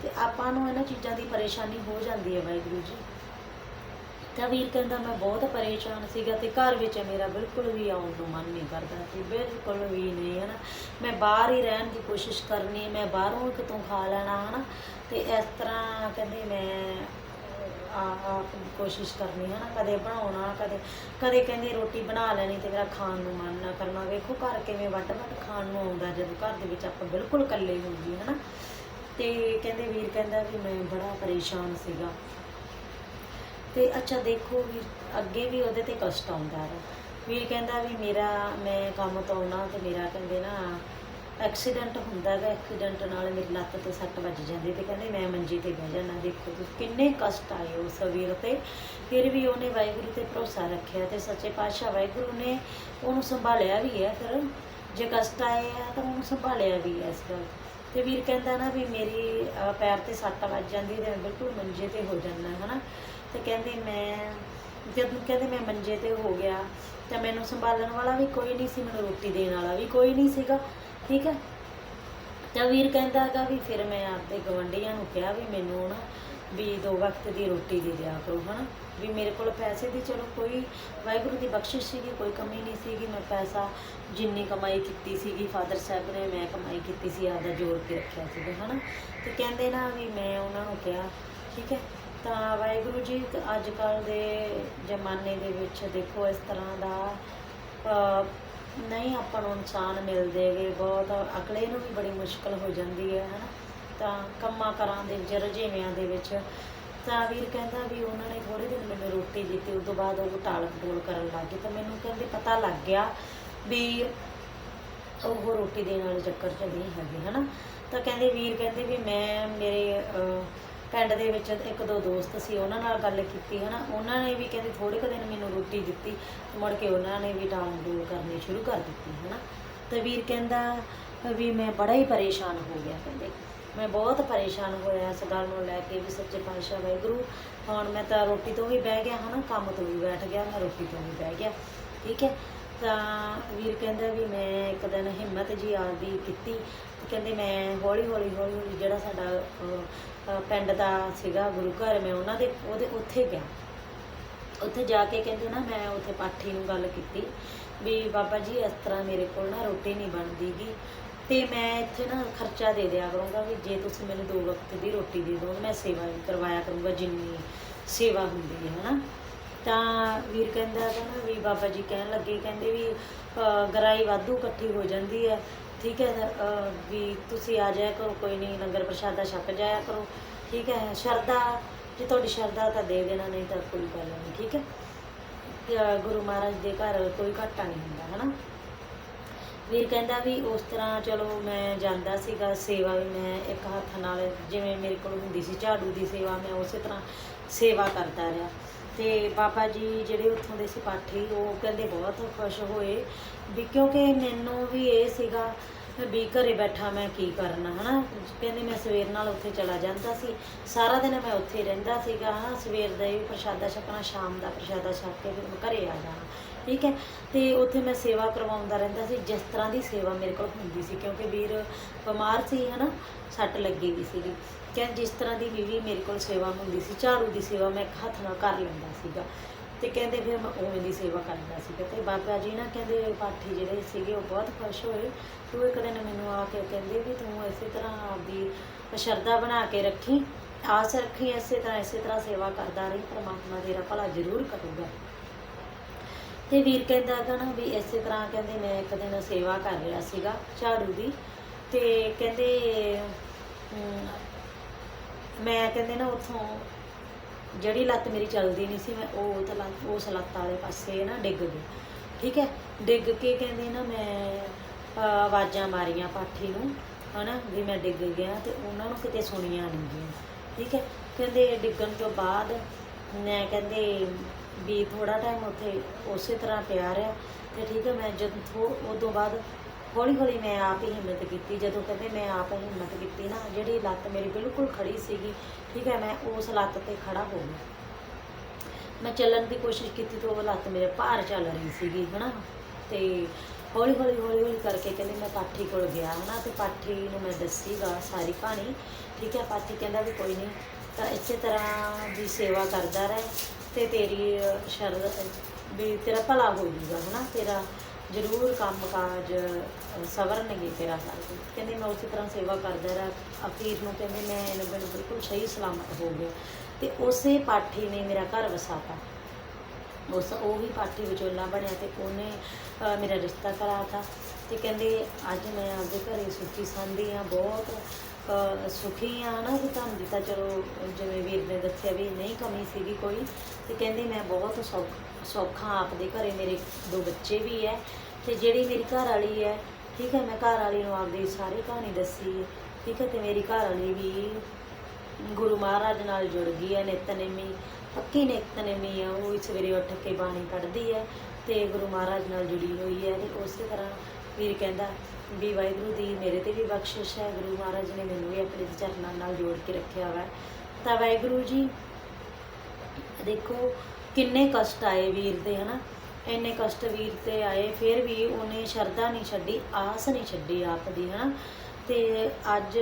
ਤੇ ਆਪਾਂ ਨੂੰ ਇਹਨਾਂ ਚੀਜ਼ਾਂ ਦੀ ਪਰੇਸ਼ਾਨੀ ਹੋ ਜਾਂਦੀ ਹੈ ਵਾਹਿਗੁਰੂ ਜੀ। ਤਾਂ ਵੀਰ ਕਹਿੰਦਾ, ਮੈਂ ਬਹੁਤ ਪਰੇਸ਼ਾਨ ਸੀਗਾ ਤੇ ਘਰ ਵਿੱਚ ਮੇਰਾ ਬਿਲਕੁਲ ਵੀ ਆਉਣ ਨੂੰ ਮਨ ਨਹੀਂ ਕਰਦਾ ਸੀ, ਬਿਲਕੁਲ ਵੀ ਨਹੀਂ ਹੈ ਨਾ ਮੈਂ ਬਾਹਰ ਹੀ ਰਹਿਣ ਦੀ ਕੋਸ਼ਿਸ਼ ਕਰਨੀ, ਮੈਂ ਬਾਹਰੋਂ ਕਿਤੋਂ ਖਾ ਲੈਣਾ ਹੈ ਨਾ ਤੇ ਇਸ ਤਰ੍ਹਾਂ ਕਹਿੰਦੇ ਮੈਂ ਆਪ ਕੋਸ਼ਿਸ਼ ਕਰਨੀ ਹੈ ਨਾ ਕਦੇ ਬਣਾਉਣਾ, ਕਦੇ ਕਦੇ ਕਹਿੰਦੇ ਰੋਟੀ ਬਣਾ ਲੈਣੀ ਤੇ ਮੇਰਾ ਖਾਣ ਨੂੰ ਮਨ ਨਾ ਕਰਨਾ। ਵੇਖੋ ਘਰ ਕਿਵੇਂ ਵੱਟ ਵੱਟ ਖਾਣ ਨੂੰ ਆਉਂਦਾ, ਜਦੋਂ ਘਰ ਦੇ ਵਿੱਚ ਆਪਾਂ ਬਿਲਕੁਲ ਇਕੱਲੇ ਹੁੰਦੀ ਨਾ ਤੇ ਕਹਿੰਦੇ ਵੀਰ ਕਹਿੰਦਾ ਵੀ ਮੈਂ ਬੜਾ ਪਰੇਸ਼ਾਨ ਸੀਗਾ। ਤੇ ਅੱਛਾ ਦੇਖੋ ਵੀ ਅੱਗੇ ਵੀ ਉਹਦੇ ਤੇ ਕਸ਼ਟ ਆਉਂਦਾ ਹੈ। ਵੀਰ ਕਹਿੰਦਾ ਵੀ ਮੇਰਾ, ਮੈਂ ਕੰਮ ਤੋਂ ਆਉਣਾ ਤੇ ਮੇਰਾ ਕਹਿੰਦੇ ਨਾ ਐਕਸੀਡੈਂਟ ਹੁੰਦਾ ਹੈ ਐਕਸੀਡੈਂਟ ਨਾਲ ਮੇਰੀ ਲੱਤ ਤੇ ਸੱਟ ਵੱਜ ਜਾਂਦੀ ਤੇ ਕਹਿੰਦੇ ਮੈਂ ਮੰਜੀ ਤੇ ਬਹਿ ਜਾਣਾ ਦੇਖੋ ਤੁਸੀਂ ਕਿੰਨੇ ਕਸ਼ਟ ਆਏ ਉਸ ਵੀਰ ਤੇ। ਫਿਰ ਵੀ ਉਹਨੇ ਵਾਹਿਗੁਰੂ ਤੇ ਭਰੋਸਾ ਰੱਖਿਆ ਤੇ ਸੱਚੇ ਪਾਤਸ਼ਾਹ ਵਾਹਿਗੁਰੂ ਨੇ ਉਹਨੂੰ ਸੰਭਾਲਿਆ ਵੀ ਹੈ। ਫਿਰ ਜੇ ਕਸ਼ਟ ਆਏ ਆ ਤਾਂ ਉਹਨੂੰ ਸੰਭਾਲਿਆ ਵੀ ਹੈ ਇਸ ਗੱਲ। ਤੇ ਵੀਰ ਕਹਿੰਦਾ ਨਾ ਵੀ ਮੇਰੀ ਪੈਰ ਤੇ ਸੱਟ ਵੱਜ ਜਾਂਦੀ ਤੇ ਮੈਂ ਬਿਲਕੁਲ ਮੰਜੇ ਤੇ ਹੋ ਜਾਂਦਾ, ਹਨਾ? ਤੇ ਕਹਿੰਦੇ ਮੈਂ, ਜਦ ਕਹਿੰਦੇ ਮੈਂ ਮੰਜੇ ਤੇ ਹੋ ਗਿਆ, ਤਾਂ ਮੈਨੂੰ ਸੰਭਾਲਣ ਵਾਲਾ ਵੀ ਕੋਈ ਨਹੀਂ ਸੀ, ਮੈਨੂੰ ਰੋਟੀ ਦੇਣ ਵਾਲਾ ਵੀ ਕੋਈ ਨਹੀਂ ਸੀਗਾ, ਠੀਕ ਹੈ? ਤਾਂ ਵੀਰ ਕਹਿੰਦਾ ਹੈਗਾ ਵੀ ਫਿਰ ਮੈਂ ਆਪਦੇ ਗਵੰਡੀਆਂ ਨੂੰ ਕਿਹਾ ਵੀ ਮੈਨੂੰ ਨਾ ਵੀ ਦੋ ਵਕਤ ਦੀ ਰੋਟੀ ਦੇ ਦਿਆ ਕਰੋ, ਹਨਾ? ਵੀ ਮੇਰੇ ਕੋਲ ਪੈਸੇ ਦੀ ਚਲੋ ਕੋਈ ਵਾਹਿਗੁਰੂ ਦੀ ਬਖਸ਼ਿਸ਼ ਸੀਗੀ, ਕੋਈ ਕਮੀ ਨਹੀਂ ਸੀਗੀ, ਮੈਂ ਪੈਸਾ ਜਿੰਨੀ ਕਮਾਈ ਕੀਤੀ ਸੀਗੀ, ਫਾਦਰ ਸਾਹਿਬ ਨੇ ਮੈਂ ਕਮਾਈ ਕੀਤੀ ਸੀ, ਆਪਦਾ ਜੋੜ ਕੇ ਰੱਖਿਆ ਸੀਗਾ, ਹਨਾ? ਤੇ ਕਹਿੰਦੇ ਨਾ ਵੀ ਮੈਂ ਉਹਨਾਂ ਨੂੰ ਕਿਹਾ, ਠੀਕ ਹੈ? ਤਾਂ ਵਾਹਿਗੁਰੂ ਜੀ ਅੱਜ ਕੱਲ ਦੇ ਜ਼ਮਾਨੇ ਦੇ ਵਿੱਚ ਦੇਖੋ, ਇਸ ਤਰ੍ਹਾਂ ਦਾ ਨਹੀਂ ਆਪਾਂ ਨੂੰ ਇਨਸਾਨ ਮਿਲਦੇ ਮਿਲਦੇਗੇ ਬਹੁਤ ਅਕਲੇ ਨੂੰ ਵੀ ਬੜੀ ਮੁਸ਼ਕਲ ਹੋ ਜਾਂਦੀ ਹੈ, ਹਨਾ? ਤਾਂ ਕੰਮਾਂ ਕਰਾਂ ਦੇ ਵਿੱਚ, ਰੁਝੇਵਿਆਂ ਦੇ ਵਿੱਚ। ਤਾਂ ਵੀਰ ਕਹਿੰਦਾ ਵੀ ਉਹਨਾਂ ਨੇ ਥੋੜੇ ਦਿਨ ਮੈਨੂੰ ਰੋਟੀ ਦਿੱਤੀ, ਉਸ ਤੋਂ ਬਾਅਦ ਉਹ ਟਾਲ ਟੋਲ ਕਰਨ ਲੱਗ ਗਏ। ਤਾਂ ਮੈਨੂੰ ਕਹਿੰਦੇ ਪਤਾ ਲੱਗ ਗਿਆ ਵੀ ਉਹ ਰੋਟੀ ਦੇਣ ਵਾਲੇ ਚੱਕਰ 'ਚ ਨਹੀਂ ਹੈਗੇ, ਹਨਾ? ਤਾਂ ਕਹਿੰਦੇ ਵੀਰ ਕਹਿੰਦੇ ਵੀ ਮੈਂ, ਮੇਰੇ ਪਿੰਡ ਦੇ ਵਿੱਚ ਇੱਕ ਦੋ ਦੋਸਤ ਸੀ, ਉਹਨਾਂ ਨਾਲ ਗੱਲ ਕੀਤੀ, ਹਨਾ? ਉਹਨਾਂ ਨੇ ਵੀ ਕਹਿੰਦੇ ਥੋੜੇ ਕੁ ਦਿਨ ਮੈਨੂੰ ਰੋਟੀ ਦਿੱਤੀ ਮੁੜ ਕੇ ਉਹਨਾਂ ਨੇ ਵੀ ਟਾਲ ਡੋਲ ਕਰਨੀ ਸ਼ੁਰੂ ਕਰ ਦਿੱਤੀ, ਹਨਾ? ਤੇ ਵੀਰ ਕਹਿੰਦਾ ਵੀ ਮੈਂ ਬੜਾ ਹੀ ਪਰੇਸ਼ਾਨ ਹੋ ਗਿਆ। ਕਹਿੰਦੇ ਮੈਂ ਬਹੁਤ ਪਰੇਸ਼ਾਨ ਹੋਇਆ ਇਸ ਗੱਲ ਨੂੰ ਲੈ ਕੇ ਵੀ ਸੱਚੇ ਪਾਤਸ਼ਾਹ ਵਾਹਿਗੁਰੂ, ਹੁਣ ਮੈਂ ਤਾਂ ਰੋਟੀ ਤੋਂ ਵੀ ਬਹਿ ਗਿਆ, ਹਨਾ, ਕੰਮ ਤੋਂ ਵੀ ਬੈਠ ਗਿਆ, ਮੈਂ ਰੋਟੀ ਤੋਂ ਵੀ ਬਹਿ ਗਿਆ, ਠੀਕ ਹੈ। ਤਾਂ ਵੀਰ ਕਹਿੰਦਾ ਵੀ ਮੈਂ ਇੱਕ ਦਿਨ ਹਿੰਮਤ ਜੀ ਆਪਦੀ ਕੀਤੀ ਕਹਿੰਦੇ ਮੈਂ ਹੌਲੀ ਹੌਲੀ ਹੌਲੀ ਹੌਲੀ ਜਿਹੜਾ ਸਾਡਾ ਪਿੰਡ ਦਾ ਸੀਗਾ, ਗੁਰੂ ਘਰ, ਮੈਂ ਉਹਨਾਂ ਦੇ, ਉਹਦੇ ਉੱਥੇ ਗਿਆ। ਉੱਥੇ ਜਾ ਕੇ ਕਹਿੰਦੇ ਨਾ, ਮੈਂ ਉੱਥੇ ਪਾਠੀ ਨੂੰ ਗੱਲ ਕੀਤੀ ਵੀ ਬਾਬਾ ਜੀ, ਇਸ ਤਰ੍ਹਾਂ ਮੇਰੇ ਕੋਲ ਨਾ ਰੋਟੀ ਨਹੀਂ ਬਣਦੀਗੀ ਤੇ ਮੈਂ ਇੱਥੇ ਨਾ ਖਰਚਾ ਦੇ ਦਿਆ ਕਰੂੰਗਾ ਵੀ ਜੇ ਤੁਸੀਂ ਮੈਨੂੰ ਦੋ ਵਕਤ ਦੀ ਰੋਟੀ ਦੇ ਦਿਓ ਮੈਂ ਸੇਵਾ ਵੀ ਕਰਵਾਇਆ ਕਰੂੰਗਾ, ਜਿੰਨੀ ਸੇਵਾ ਹੁੰਦੀ ਹੈ, ਹਨਾ। ਤਾਂ ਵੀਰ ਕਹਿੰਦਾ ਕਹਿੰਦਾ ਵੀ ਬਾਬਾ ਜੀ ਕਹਿਣ ਲੱਗੇ, ਕਹਿੰਦੇ ਵੀ ਗਰਾਈ ਵਾਧੂ ਇਕੱਠੀ ਹੋ ਜਾਂਦੀ ਹੈ। ਠੀਕ ਹੈ ਵੀ ਤੁਸੀਂ ਆ ਜਾਇਆ ਕਰੋ, ਕੋਈ ਨਹੀਂ, ਲੰਗਰ ਪ੍ਰਸ਼ਾਦਾ ਛਕ ਜਾਇਆ ਕਰੋ। ਠੀਕ ਹੈ ਸ਼ਰਦਾ ਜੇ ਤੁਹਾਡੀ ਸ਼ਰਦਾ ਤਾਂ ਦੇ ਦੇਣਾ, ਨਹੀਂ ਤਾਂ ਕੋਈ ਗੱਲ ਨਹੀਂ, ਠੀਕ ਹੈ। ਗੁਰੂ ਮਹਾਰਾਜ ਦੇ ਘਰ ਕੋਈ ਘਾਟਾ ਨਹੀਂ ਹੁੰਦਾ, ਹਨਾ। ਵੀ ਕਹਿੰਦਾ ਵੀ ਉਸ ਤਰ੍ਹਾਂ ਚਲੋ ਮੈਂ ਜਾਂਦਾ ਸੀਗਾ, ਸੇਵਾ ਵੀ ਮੈਂ ਇੱਕ ਹੱਥ ਨਾਲ ਜਿਵੇਂ ਮੇਰੇ ਕੋਲ ਹੁੰਦੀ ਸੀ, ਝਾੜੂ ਦੀ ਸੇਵਾ ਮੈਂ ਉਸੇ ਤਰ੍ਹਾਂ ਸੇਵਾ ਕਰਦਾ ਰਿਹਾ। ਤੇ ਬਾਬਾ ਜੀ ਜਿਹੜੇ ਉੱਥੋਂ ਦੇ ਸੀ ਉਹ ਕਹਿੰਦੇ ਬਹੁਤ ਖੁਸ਼ ਹੋਏ ਵੀ ਕਿਉਂਕਿ ਮੈਨੂੰ ਵੀ ਇਹ ਸੀਗਾ ਵੀ ਘਰੇ ਬੈਠਾ ਮੈਂ ਕੀ ਕਰਨਾ, ਹਨਾ? ਕਹਿੰਦੇ ਮੈਂ ਸਵੇਰ ਨਾਲ ਉੱਥੇ ਚਲਾ ਜਾਂਦਾ ਸੀ, ਸਾਰਾ ਦਿਨ ਮੈਂ ਉੱਥੇ ਰਹਿੰਦਾ ਸੀਗਾ, ਹਨਾ? ਸਵੇਰ ਦਾ ਹੀ ਪ੍ਰਸ਼ਾਦਾ ਛਕਣਾ, ਸ਼ਾਮ ਦਾ ਪ੍ਰਸ਼ਾਦਾ ਛਕ ਕੇ ਫਿਰ ਮੈਂ ਘਰੇ ਆ ਜਾਣਾ। ਠੀਕ ਹੈ? ਤੇ ਉੱਥੇ ਮੈਂ ਸੇਵਾ ਕਰਵਾਉਂਦਾ ਰਹਿੰਦਾ ਸੀ, ਜਿਸ ਤਰ੍ਹਾਂ ਦੀ ਸੇਵਾ ਮੇਰੇ ਕੋਲ ਹੁੰਦੀ ਸੀ, ਕਿਉਂਕਿ ਵੀਰ ਬਿਮਾਰ ਸੀ, ਹਨਾ, ਸੱਟ ਲੱਗੀ ਵੀ ਸੀਗੀ। ਕਹਿੰਦੇ ਜਿਸ ਤਰ੍ਹਾਂ ਦੀ ਵੀ ਮੇਰੇ ਕੋਲ ਸੇਵਾ ਹੁੰਦੀ ਸੀ, ਝਾੜੂ ਦੀ ਸੇਵਾ ਮੈਂ ਇੱਕ ਹੱਥ ਨਾਲ ਕਰ ਲੈਂਦਾ ਸੀਗਾ। ਤੇ ਕਹਿੰਦੇ ਫਿਰ ਮੈਂ ਉਵੇਂ ਦੀ ਸੇਵਾ ਕਰਦਾ ਸੀਗਾ। ਤੇ ਬਾਬਾ ਜੀ ਨਾ ਕਹਿੰਦੇ ਪਾਠੀ ਜਿਹੜੇ ਸੀਗੇ, ਉਹ ਬਹੁਤ ਖੁਸ਼ ਹੋਏ। ਤੂੰ ਇੱਕ ਦਿਨ ਮੈਨੂੰ ਆ ਕੇ ਕਹਿੰਦੇ ਵੀ ਤੂੰ ਇਸੇ ਤਰ੍ਹਾਂ ਆਪਦੀ ਸ਼ਰਧਾ ਬਣਾ ਕੇ ਰੱਖੀ, ਆਸ ਰੱਖੀ, ਇਸੇ ਤਰ੍ਹਾਂ ਇਸੇ ਤਰ੍ਹਾਂ ਸੇਵਾ ਕਰਦਾ ਰਹੀ, ਪ੍ਰਮਾਤਮਾ ਤੇਰਾ ਭਲਾ ਜ਼ਰੂਰ ਕਰੂਗਾ। ਤੇ ਵੀਰ ਕਹਿੰਦਾ ਹੈਗਾ ਨਾ ਵੀ ਇਸੇ ਤਰ੍ਹਾਂ ਕਹਿੰਦੇ ਮੈਂ ਇੱਕ ਦਿਨ ਸੇਵਾ ਕਰ ਰਿਹਾ ਸੀਗਾ ਝਾੜੂ ਦੀ ਤੇ ਕਹਿੰਦੇ ਮੈਂ ਕਹਿੰਦੇ ਨਾ ਉੱਥੋਂ ਜਿਹੜੀ ਲੱਤ ਮੇਰੀ ਚੱਲਦੀ ਨਹੀਂ ਸੀ ਮੈਂ ਉਹ ਤਾਂ ਲੱਤ, ਉਸ ਲੱਤ ਵਾਲੇ ਪਾਸੇ ਨਾ ਡਿੱਗ ਗਈ। ਠੀਕ ਹੈ? ਡਿੱਗ ਕੇ ਕਹਿੰਦੇ ਨਾ ਮੈਂ ਆਵਾਜ਼ਾਂ ਮਾਰੀਆਂ ਪਾਠੀ ਨੂੰ, ਹਨਾ, ਵੀ ਮੈਂ ਡਿੱਗ ਗਿਆ ਤੇ ਉਹਨਾਂ ਨੂੰ ਕਿਤੇ ਸੁਣੀਆਂ ਨਹੀਂ ਗਈਆਂ। ਠੀਕ ਹੈ? ਕਹਿੰਦੇ ਡਿੱਗਣ ਤੋਂ ਬਾਅਦ ਮੈਂ ਕਹਿੰਦੇ ਵੀ ਥੋੜਾ ਟਾਈਮ ਉੱਥੇ ਉਸੇ ਤਰ੍ਹਾਂ ਪਿਆ ਰਿਹਾ ਤੇ ਠੀਕ ਹੈ, ਮੈਂ ਜਦ ਥੋ, ਉਦੋਂ ਬਾਅਦ ਹੌਲੀ ਹੌਲੀ ਮੈਂ ਆਪ ਹੀ ਹਿੰਮਤ ਕੀਤੀ, ਜਦੋਂ ਕਹਿੰਦੇ ਮੈਂ ਆਪ ਹਿੰਮਤ ਕੀਤੀ ਨਾ, ਜਿਹੜੀ ਲੱਤ ਮੇਰੀ ਬਿਲਕੁਲ ਖੜੀ ਸੀਗੀ, ਠੀਕ ਹੈ, ਮੈਂ ਉਸ ਲੱਤ ਤੇ ਖੜਾ ਹੋ ਗਿਆ। ਮੈਂ ਚੱਲਣ ਦੀ ਕੋਸ਼ਿਸ਼ ਕੀਤੀ ਤਾਂ ਉਹ ਲੱਤ ਮੇਰੇ ਭਾਰ ਚੱਲ ਰਹੀ ਸੀਗੀ, ਹਨਾ? ਤੇ ਹੌਲੀ ਹੌਲੀ ਹੌਲੀ ਹੌਲੀ ਕਰਕੇ ਕਹਿੰਦੇ ਮੈਂ ਪਾਠੀ ਕੋਲ ਗਿਆ, ਹਨਾ? ਤੇ ਪਾਠੀ ਨੂੰ ਮੈਂ ਦੱਸੀਗਾ ਸਾਰੀ ਕਹਾਣੀ, ਠੀਕ ਹੈ? ਪਾਠੀ ਕਹਿੰਦਾ ਵੀ ਕੋਈ ਨਹੀਂ ਤਾਂ ਇਸੇ ਤਰ੍ਹਾਂ ਦੀ ਸੇਵਾ ਕਰਦਾ ਰਹੇ ਤੇ ਤੇਰੀ ਅਹ, ਵੀ ਤੇਰਾ ਭਲਾ ਹੋ ਜਾਊਗਾ ਹਨਾ? ਤੇਰਾ ਜ਼ਰੂਰ ਕੰਮ ਕਾਜ ਅਹ, ਸਵਰਨਗੇ ਤੇਰਾ ਸਾਰੇ ਕਹਿੰਦੇ ਮੈਂ ਉਸੇ ਤਰ੍ਹਾਂ ਸੇਵਾ ਕਰਦਾ ਰਿਹਾ। ਅਖੀਰ ਨੂੰ ਕਹਿੰਦੇ ਮੈਂ ਇਹਨੂੰ ਮੈਨੂੰ ਬਿਲਕੁਲ ਸਹੀ ਸਲਾਮਤ ਹੋ ਗਿਆ। ਤੇ ਉਸੇ ਪਾਠੀ ਨੇ ਮੇਰਾ ਘਰ ਵਸਾਤਾ। ਉਸ ਉਹ ਵੀ ਪਾਠੀ ਵਿਚੋਲਾ ਬਣਿਆ ਤੇ ਉਹਨੇ ਮੇਰਾ ਰਿਸ਼ਤਾ ਕਰਾਤਾ। ਤੇ ਕਹਿੰਦੇ ਅੱਜ ਮੈਂ ਆਪਦੇ ਘਰੇ ਸੁਖੀ ਸੰਦੀ ਆ ਬਹੁਤ ਸੁਖੀ ਆ ਨਾ ਕਿ ਤੁਹਾਨੂੰ ਦਿੱਤਾ, ਚਲੋ, ਜਿਵੇਂ ਵੀਰ ਨੇ ਦੱਸਿਆ ਵੀ ਨਹੀਂ ਕਮੀ ਸੀਗੀ ਕੋਈ, ਤੇ ਕਹਿੰਦੀ ਮੈਂ ਬਹੁਤ ਸੌਖ, ਸੌਖਾ ਆਪਦੇ ਘਰੇ, ਮੇਰੇ ਦੋ ਬੱਚੇ ਵੀ ਹੈ ਤੇ ਜਿਹੜੀ ਮੇਰੀ ਘਰ ਵਾਲੀ ਹੈ ਠੀਕ ਹੈ ਮੈਂ ਘਰ ਵਾਲੀ ਨੂੰ ਆਪਦੀ ਸਾਰੀ ਕਹਾਣੀ ਦੱਸੀ ਠੀਕ ਹੈ ਤੇ ਮੇਰੀ ਘਰ ਵਾਲੀ ਵੀ ਗੁਰੂ ਮਹਾਰਾਜ ਨਾਲ ਜੁੜ ਗਈ ਹੈ ਨਿਤਨੇਮੀ ਪੱਕੀ ਨਿਤਨੇਮੀ ਹੈ ਉਹ ਸਵੇਰੇ ਉੱਠ ਕੇ ਬਾਣੀ ਪੜ੍ਹਦੀ ਹੈ ਤੇ ਗੁਰੂ ਮਹਾਰਾਜ ਨਾਲ ਜੁੜੀ ਹੋਈ ਹੈ ਤੇ ਉਸੇ ਤਰ੍ਹਾਂ ਵੀਰ ਕਹਿੰਦਾ ਵੀ ਵਾਹਿਗੁਰੂ ਦੀ ਮੇਰੇ ਤੇ ਵੀ ਬਖਸ਼ਿਸ਼ ਹੈ। ਗੁਰੂ ਮਹਾਰਾਜ ਨੇ ਮੈਨੂੰ ਵੀ ਆਪਣੇ ਚਰਨਾਂ ਨਾਲ ਜੋੜ ਕੇ ਰੱਖਿਆ ਹੋਇਆ ਤਾਂ ਵਾਹਿਗੁਰੂ ਜੀ, ਦੇਖੋ ਕਿੰਨੇ ਕਸ਼ਟ ਆਏ ਵੀਰ ਦੇ ਹਨਾ? ਇੰਨੇ ਕਸ਼ਟ ਵੀਰ ਤੇ ਆਏ, ਫਿਰ ਵੀ ਉਹਨੇ ਸ਼ਰਧਾ ਨਹੀਂ ਛੱਡੀ, ਆਸ ਨਹੀਂ ਛੱਡੀ ਆਪ ਦੀ, ਹਨਾ? ਤੇ ਅੱਜ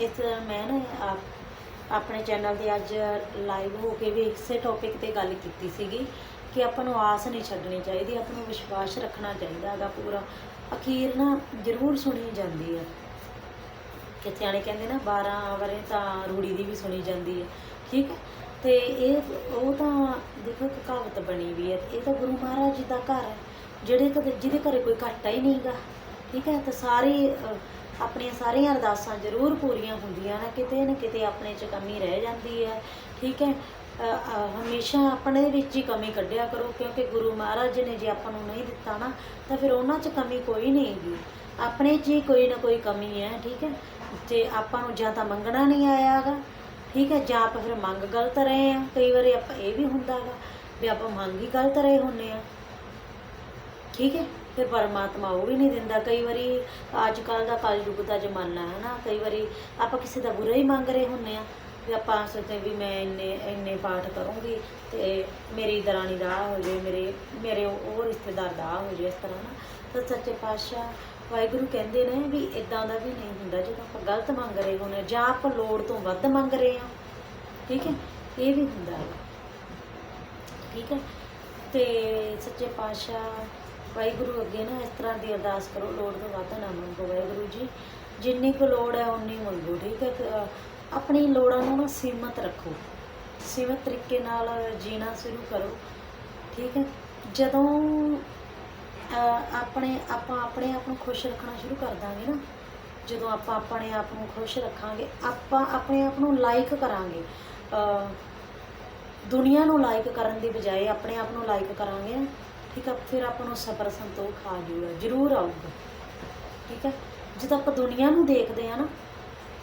ਇਸ ਮੈਂ ਨਾ ਆਪ- ਆਪਣੇ ਚੈਨਲ ਤੇ ਅੱਜ ਲਾਈਵ ਹੋ ਕੇ ਵੀ ਇਸੇ ਟੌਪਿਕ ਤੇ ਗੱਲ ਕੀਤੀ ਸੀਗੀ ਕਿ ਆਪਾਂ ਨੂੰ ਆਸ ਨਹੀਂ ਛੱਡਣੀ ਚਾਹੀਦੀ, ਆਪਾਂ ਨੂੰ ਵਿਸ਼ਵਾਸ ਰੱਖਣਾ ਚਾਹੀਦਾ ਹੈਗਾ ਪੂਰਾ। ਅਖੀਰ ਨਾ ਜ਼ਰੂਰ ਸੁਣੀ ਜਾਂਦੀ ਹੈ ਕਿ ਸਿਆਣੇ ਕਹਿੰਦੇ ਨਾ 12 ਵਰੇ ਤਾਂ ਰੂੜੀ ਦੀ ਵੀ ਸੁਣੀ ਜਾਂਦੀ ਹੈ ਠੀਕ ਹੈ ਤੇ ਇਹ, ਉਹ ਤਾਂ ਦੇਖੋ ਕਹਾਵਤ ਬਣੀ ਵੀ ਹੈ ਇਹ ਤਾਂ ਗੁਰੂ ਮਹਾਰਾਜ ਜੀ ਦਾ ਘਰ ਹੈ ਜਿਹੜੇ ਕਦੇ, ਜਿਹਦੇ ਘਰੇ ਕੋਈ ਘਾਟਾ ਹੀ ਨਹੀਂਗਾ। ਠੀਕ ਹੈ ਤਾਂ ਸਾਰੇ ਆਪਣੀਆਂ ਸਾਰੀਆਂ ਅਰਦਾਸਾਂ ਜ਼ਰੂਰ ਪੂਰੀਆਂ ਹੁੰਦੀਆਂ ਨੇ। ਕਿਤੇ ਨਾ ਕਿਤੇ ਆਪਣੇ 'ਚ ਕਮੀ ਰਹਿ ਜਾਂਦੀ ਹੈ ਠੀਕ ਹੈ ਹਮੇਸ਼ਾ ਆਪਣੇ ਵਿੱਚ ਹੀ ਕਮੀ ਕੱਢਿਆ ਕਰੋ, ਕਿਉਂਕਿ ਗੁਰੂ ਮਹਾਰਾਜ ਜੀ ਨੇ ਜੇ ਆਪਾਂ ਨੂੰ ਨਹੀਂ ਦਿੱਤਾ ਨਾ, ਤਾਂ ਫਿਰ ਉਹਨਾਂ 'ਚ ਕਮੀ ਕੋਈ ਨਹੀਂ ਹੈਗੀ। ਆਪਣੇ 'ਚ ਹੀ ਕੋਈ ਨਾ ਕੋਈ ਕਮੀ ਹੈ, ਠੀਕ ਹੈ? ਤੇ ਆਪਾਂ ਨੂੰ ਜਾਂ ਤਾਂ ਮੰਗਣਾ ਨਹੀਂ ਆਇਆਗਾ ਠੀਕ ਹੈ? ਜਾਂ ਆਪਾਂ ਫਿਰ ਮੰਗ ਗਲਤ ਰਹੇ ਆ ਕਈ ਵਾਰੀ ਆਪਾਂ ਇਹ ਵੀ ਹੁੰਦਾਗਾ ਵੀ ਆਪਾਂ ਮੰਗ ਹੀ ਗਲਤ ਰਹੇ ਹੁੰਨੇ ਆ ਠੀਕ ਹੈ? ਫਿਰ ਪਰਮਾਤਮਾ ਉਹ ਵੀ ਨਹੀਂ ਦਿੰਦਾ। ਕਈ ਵਾਰੀ ਅੱਜ ਕੱਲ ਦਾ ਕਲਯੁੱਗ ਦਾ ਜ਼ਮਾਨਾ ਹੈ ਨਾ, ਕਈ ਵਾਰੀ ਆਪਾਂ ਕਿਸੇ ਦਾ ਬੁਰਾ ਹੀ ਮੰਗ ਰਹੇ ਹੁੰਨੇ ਆ ਵੀ ਆਪਾਂ ਸੋਚਦੇ ਵੀ ਮੈਂ ਇੰਨੇ ਇੰਨੇ ਪਾਠ ਕਰੂੰਗੀ ਤੇ ਮੇਰੀ ਦਰਾਣੀ ਦਾ ਆਹ ਹੋ ਜੇ, ਮੇਰੇ ਮੇਰੇ ਉਹ ਰਿਸ਼ਤੇਦਾਰ ਦਾ ਆਹ ਹੋ ਜੇ ਇਸ ਤਰ੍ਹਾਂ ਨਾ, ਤਾਂ ਸੱਚੇ ਪਾਤਸ਼ਾਹ ਵਾਹਿਗੁਰੂ ਕਹਿੰਦੇ ਨੇ ਵੀ ਇਦਾਂ ਦਾ ਵੀ ਨਹੀਂ ਹੁੰਦਾ ਜਦੋਂ ਆਪਾਂ ਗਲਤ ਮੰਗ ਰਹੇ ਹੁੰਨੇ ਜਾਂ ਆਪਾਂ ਲੋੜ ਤੋਂ ਵੱਧ ਮੰਗ ਰਹੇ ਹਾਂ, ਠੀਕ ਹੈ, ਇਹ ਵੀ ਹੁੰਦਾ ਹੈ, ਠੀਕ ਹੈ, ਤੇ ਸੱਚੇ ਪਾਤਸ਼ਾਹ ਵਾਹਿਗੁਰੂ ਅੱਗੇ ਨਾ ਇਸ ਤਰ੍ਹਾਂ ਦੀ ਅਰਦਾਸ ਕਰੋ, ਲੋੜ ਤੋਂ ਵੱਧ ਨਾ ਮੰਗੋ ਵਾਹਿਗੁਰੂ ਜੀ, ਜਿੰਨੀ ਕੁ ਲੋੜ ਹੈ ਉਨੀ ਮੰਗੋ, ਠੀਕ ਹੈ ਆਪਣੀ ਲੋੜਾਂ ਨੂੰ ਨਾ ਸੀਮਤ ਰੱਖੋ। ਸੀਮਤ ਤਰੀਕੇ ਨਾਲ ਜੀਣਾ ਸ਼ੁਰੂ ਕਰੋ। ਠੀਕ ਹੈ? ਜਦੋਂ ਆਪਣੇ, ਆਪਾਂ ਆਪਣੇ ਆਪ ਨੂੰ ਖੁਸ਼ ਰੱਖਣਾ ਸ਼ੁਰੂ ਕਰ ਦਾਂਗੇ ਨਾ, ਜਦੋਂ ਆਪਾਂ ਆਪਣੇ ਆਪ ਨੂੰ ਖੁਸ਼ ਰੱਖਾਂਗੇ, ਆਪਾਂ ਆਪਣੇ ਆਪ ਨੂੰ ਲਾਈਕ ਕਰਾਂਗੇ। ਦੁਨੀਆ ਨੂੰ ਲਾਈਕ ਕਰਨ ਦੀ ਬਜਾਏ ਆਪਣੇ ਆਪ ਨੂੰ ਲਾਈਕ ਕਰਾਂਗੇ। ਠੀਕ ਹੈ? ਫਿਰ ਆਪਾਂ ਨੂੰ ਸਬਰ ਸੰਤੋਖ ਆ ਜੂਗਾ। ਜ਼ਰੂਰ ਆਊਗਾ। ਠੀਕ ਹੈ? ਜਦੋਂ ਆਪਾਂ ਦੁਨੀਆ ਨੂੰ ਦੇਖਦੇ ਆ ਨਾ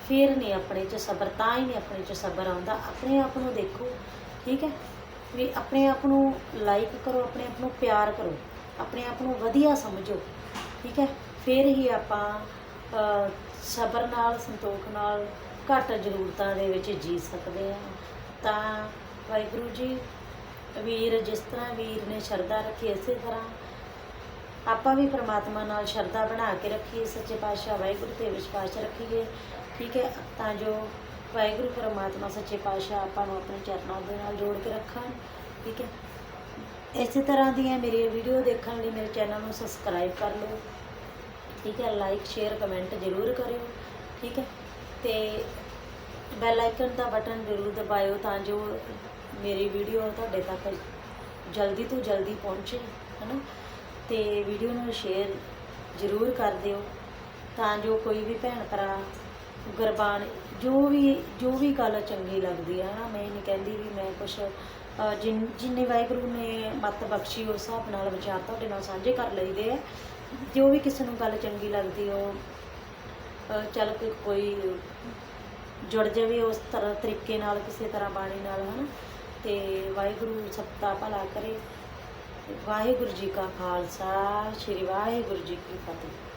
ਫਿਰ ਨਹੀਂ ਆਪਣੇ 'ਚ ਸਬਰ, ਤਾਂ ਹੀ ਨਹੀਂ ਆਪਣੇ 'ਚ ਸਬਰ ਆਉਂਦਾ। ਆਪਣੇ ਆਪ ਨੂੰ ਦੇਖੋ, ਠੀਕ ਹੈ? ਵੀ ਆਪਣੇ ਆਪ ਨੂੰ ਲਾਈਕ ਕਰੋ, ਆਪਣੇ ਆਪ ਨੂੰ ਪਿਆਰ ਕਰੋ। ਆਪਣੇ ਆਪ ਨੂੰ ਵਧੀਆ ਸਮਝੋ, ਠੀਕ ਹੈ? ਫਿਰ ਹੀ ਆਪਾਂ ਸਬਰ ਨਾਲ, ਸੰਤੋਖ ਨਾਲ ਘੱਟ ਜ਼ਰੂਰਤਾਂ ਦੇ ਵਿੱਚ ਜੀ ਸਕਦੇ ਹਾਂ। ਤਾਂ ਵਾਹਿਗੁਰੂ ਜੀ, ਵੀਰ ਜਿਸ ਤਰ੍ਹਾਂ ਵੀਰ ਨੇ ਸ਼ਰਧਾ ਰੱਖੀ, ਇਸੇ ਤਰ੍ਹਾਂ ਆਪਾਂ ਵੀ ਪ੍ਰਮਾਤਮਾ ਨਾਲ ਸ਼ਰਧਾ ਬਣਾ ਕੇ ਰੱਖੀਏ, ਸੱਚੇ ਪਾਤਸ਼ਾਹ ਵਾਹਿਗੁਰੂ ਤੇ ਵਿਸ਼ਵਾਸ ਰੱਖੀਏ। ਠੀਕ ਹੈ, ਤਾਂ ਜੋ ਵਾਹਿਗੁਰੂ ਪਰਮਾਤਮਾ, ਸੱਚੇ ਪਾਤਸ਼ਾਹ ਆਪਾਂ ਨੂੰ ਆਪਣੇ ਚਰਨਾਂ ਦੇ ਨਾਲ ਜੋੜ ਕੇ ਰੱਖਣ, ਠੀਕ ਹੈ। ਇਸੇ ਤਰ੍ਹਾਂ ਦੀਆਂ ਮੇਰੀਆਂ ਵੀਡੀਓ ਦੇਖਣ ਲਈ ਮੇਰੇ ਚੈਨਲ ਨੂੰ ਸਬਸਕ੍ਰਾਈਬ ਕਰ ਲਓ, ਠੀਕ ਹੈ। ਲਾਈਕ ਸ਼ੇਅਰ ਕਮੈਂਟ ਜ਼ਰੂਰ ਕਰਿਓ, ਠੀਕ ਹੈ। ਤੇ ਬੈਲ ਆਈਕਨ ਦਾ ਬਟਨ ਜ਼ਰੂਰ ਦਬਾਇਓ ਤਾਂ ਜੋ ਮੇਰੀ ਵੀਡੀਓ ਤੁਹਾਡੇ ਤੱਕ ਜਲਦੀ ਤੋਂ ਜਲਦੀ ਪਹੁੰਚੇ, ਹਨਾ। ਤੇ ਵੀਡੀਓ ਨੂੰ ਸ਼ੇਅਰ ਜ਼ਰੂਰ ਕਰ ਦਿਓ, ਤਾਂ ਜੋ ਕੋਈ ਵੀ ਭੈਣ ਭਰਾ ਗੁਰਬਾਣੀ ਜੋ ਵੀ ਜੋ ਵੀ ਗੱਲ ਚੰਗੀ ਲੱਗਦੀ ਹੈ ਨਾ ਮੈਂ ਇਹ ਨਹੀਂ ਕਹਿੰਦੀ ਵੀ ਮੈਂ ਕੁਛ ਅ, ਜਿਨ ਜਿੰਨੇ ਵਾਹਿਗੁਰੂ ਨੇ ਮੱਤ ਬਖਸ਼ੀ ਉਸ ਹਿਸਾਬ ਨਾਲ ਵਿਚਾਰ ਤੁਹਾਡੇ ਨਾਲ ਸਾਂਝੇ ਕਰ ਲਈਦੇ ਆ। ਜੋ ਵੀ ਕਿਸੇ ਨੂੰ ਗੱਲ ਚੰਗੀ ਲੱਗਦੀ ਉਹ ਅ, ਚੱਲ ਕੋਈ ਕੋਈ ਜੁੜ ਜਾਵੇ ਉਸ ਤਰ੍ਹਾਂ ਤਰੀਕੇ ਨਾਲ ਕਿਸੇ ਤਰ੍ਹਾਂ ਬਾਣੀ ਨਾਲ ਹਨਾ। ਤੇ ਵਾਹਿਗੁਰੂ ਸਭ ਦਾ ਭਲਾ ਕਰੇ। ਵਾਹਿਗੁਰੂ ਜੀ ਕਾ ਖਾਲਸਾ ਸ੍ਰੀ ਵਾਹਿਗੁਰੂ ਜੀ ਕੀ ਫਤਿਹ।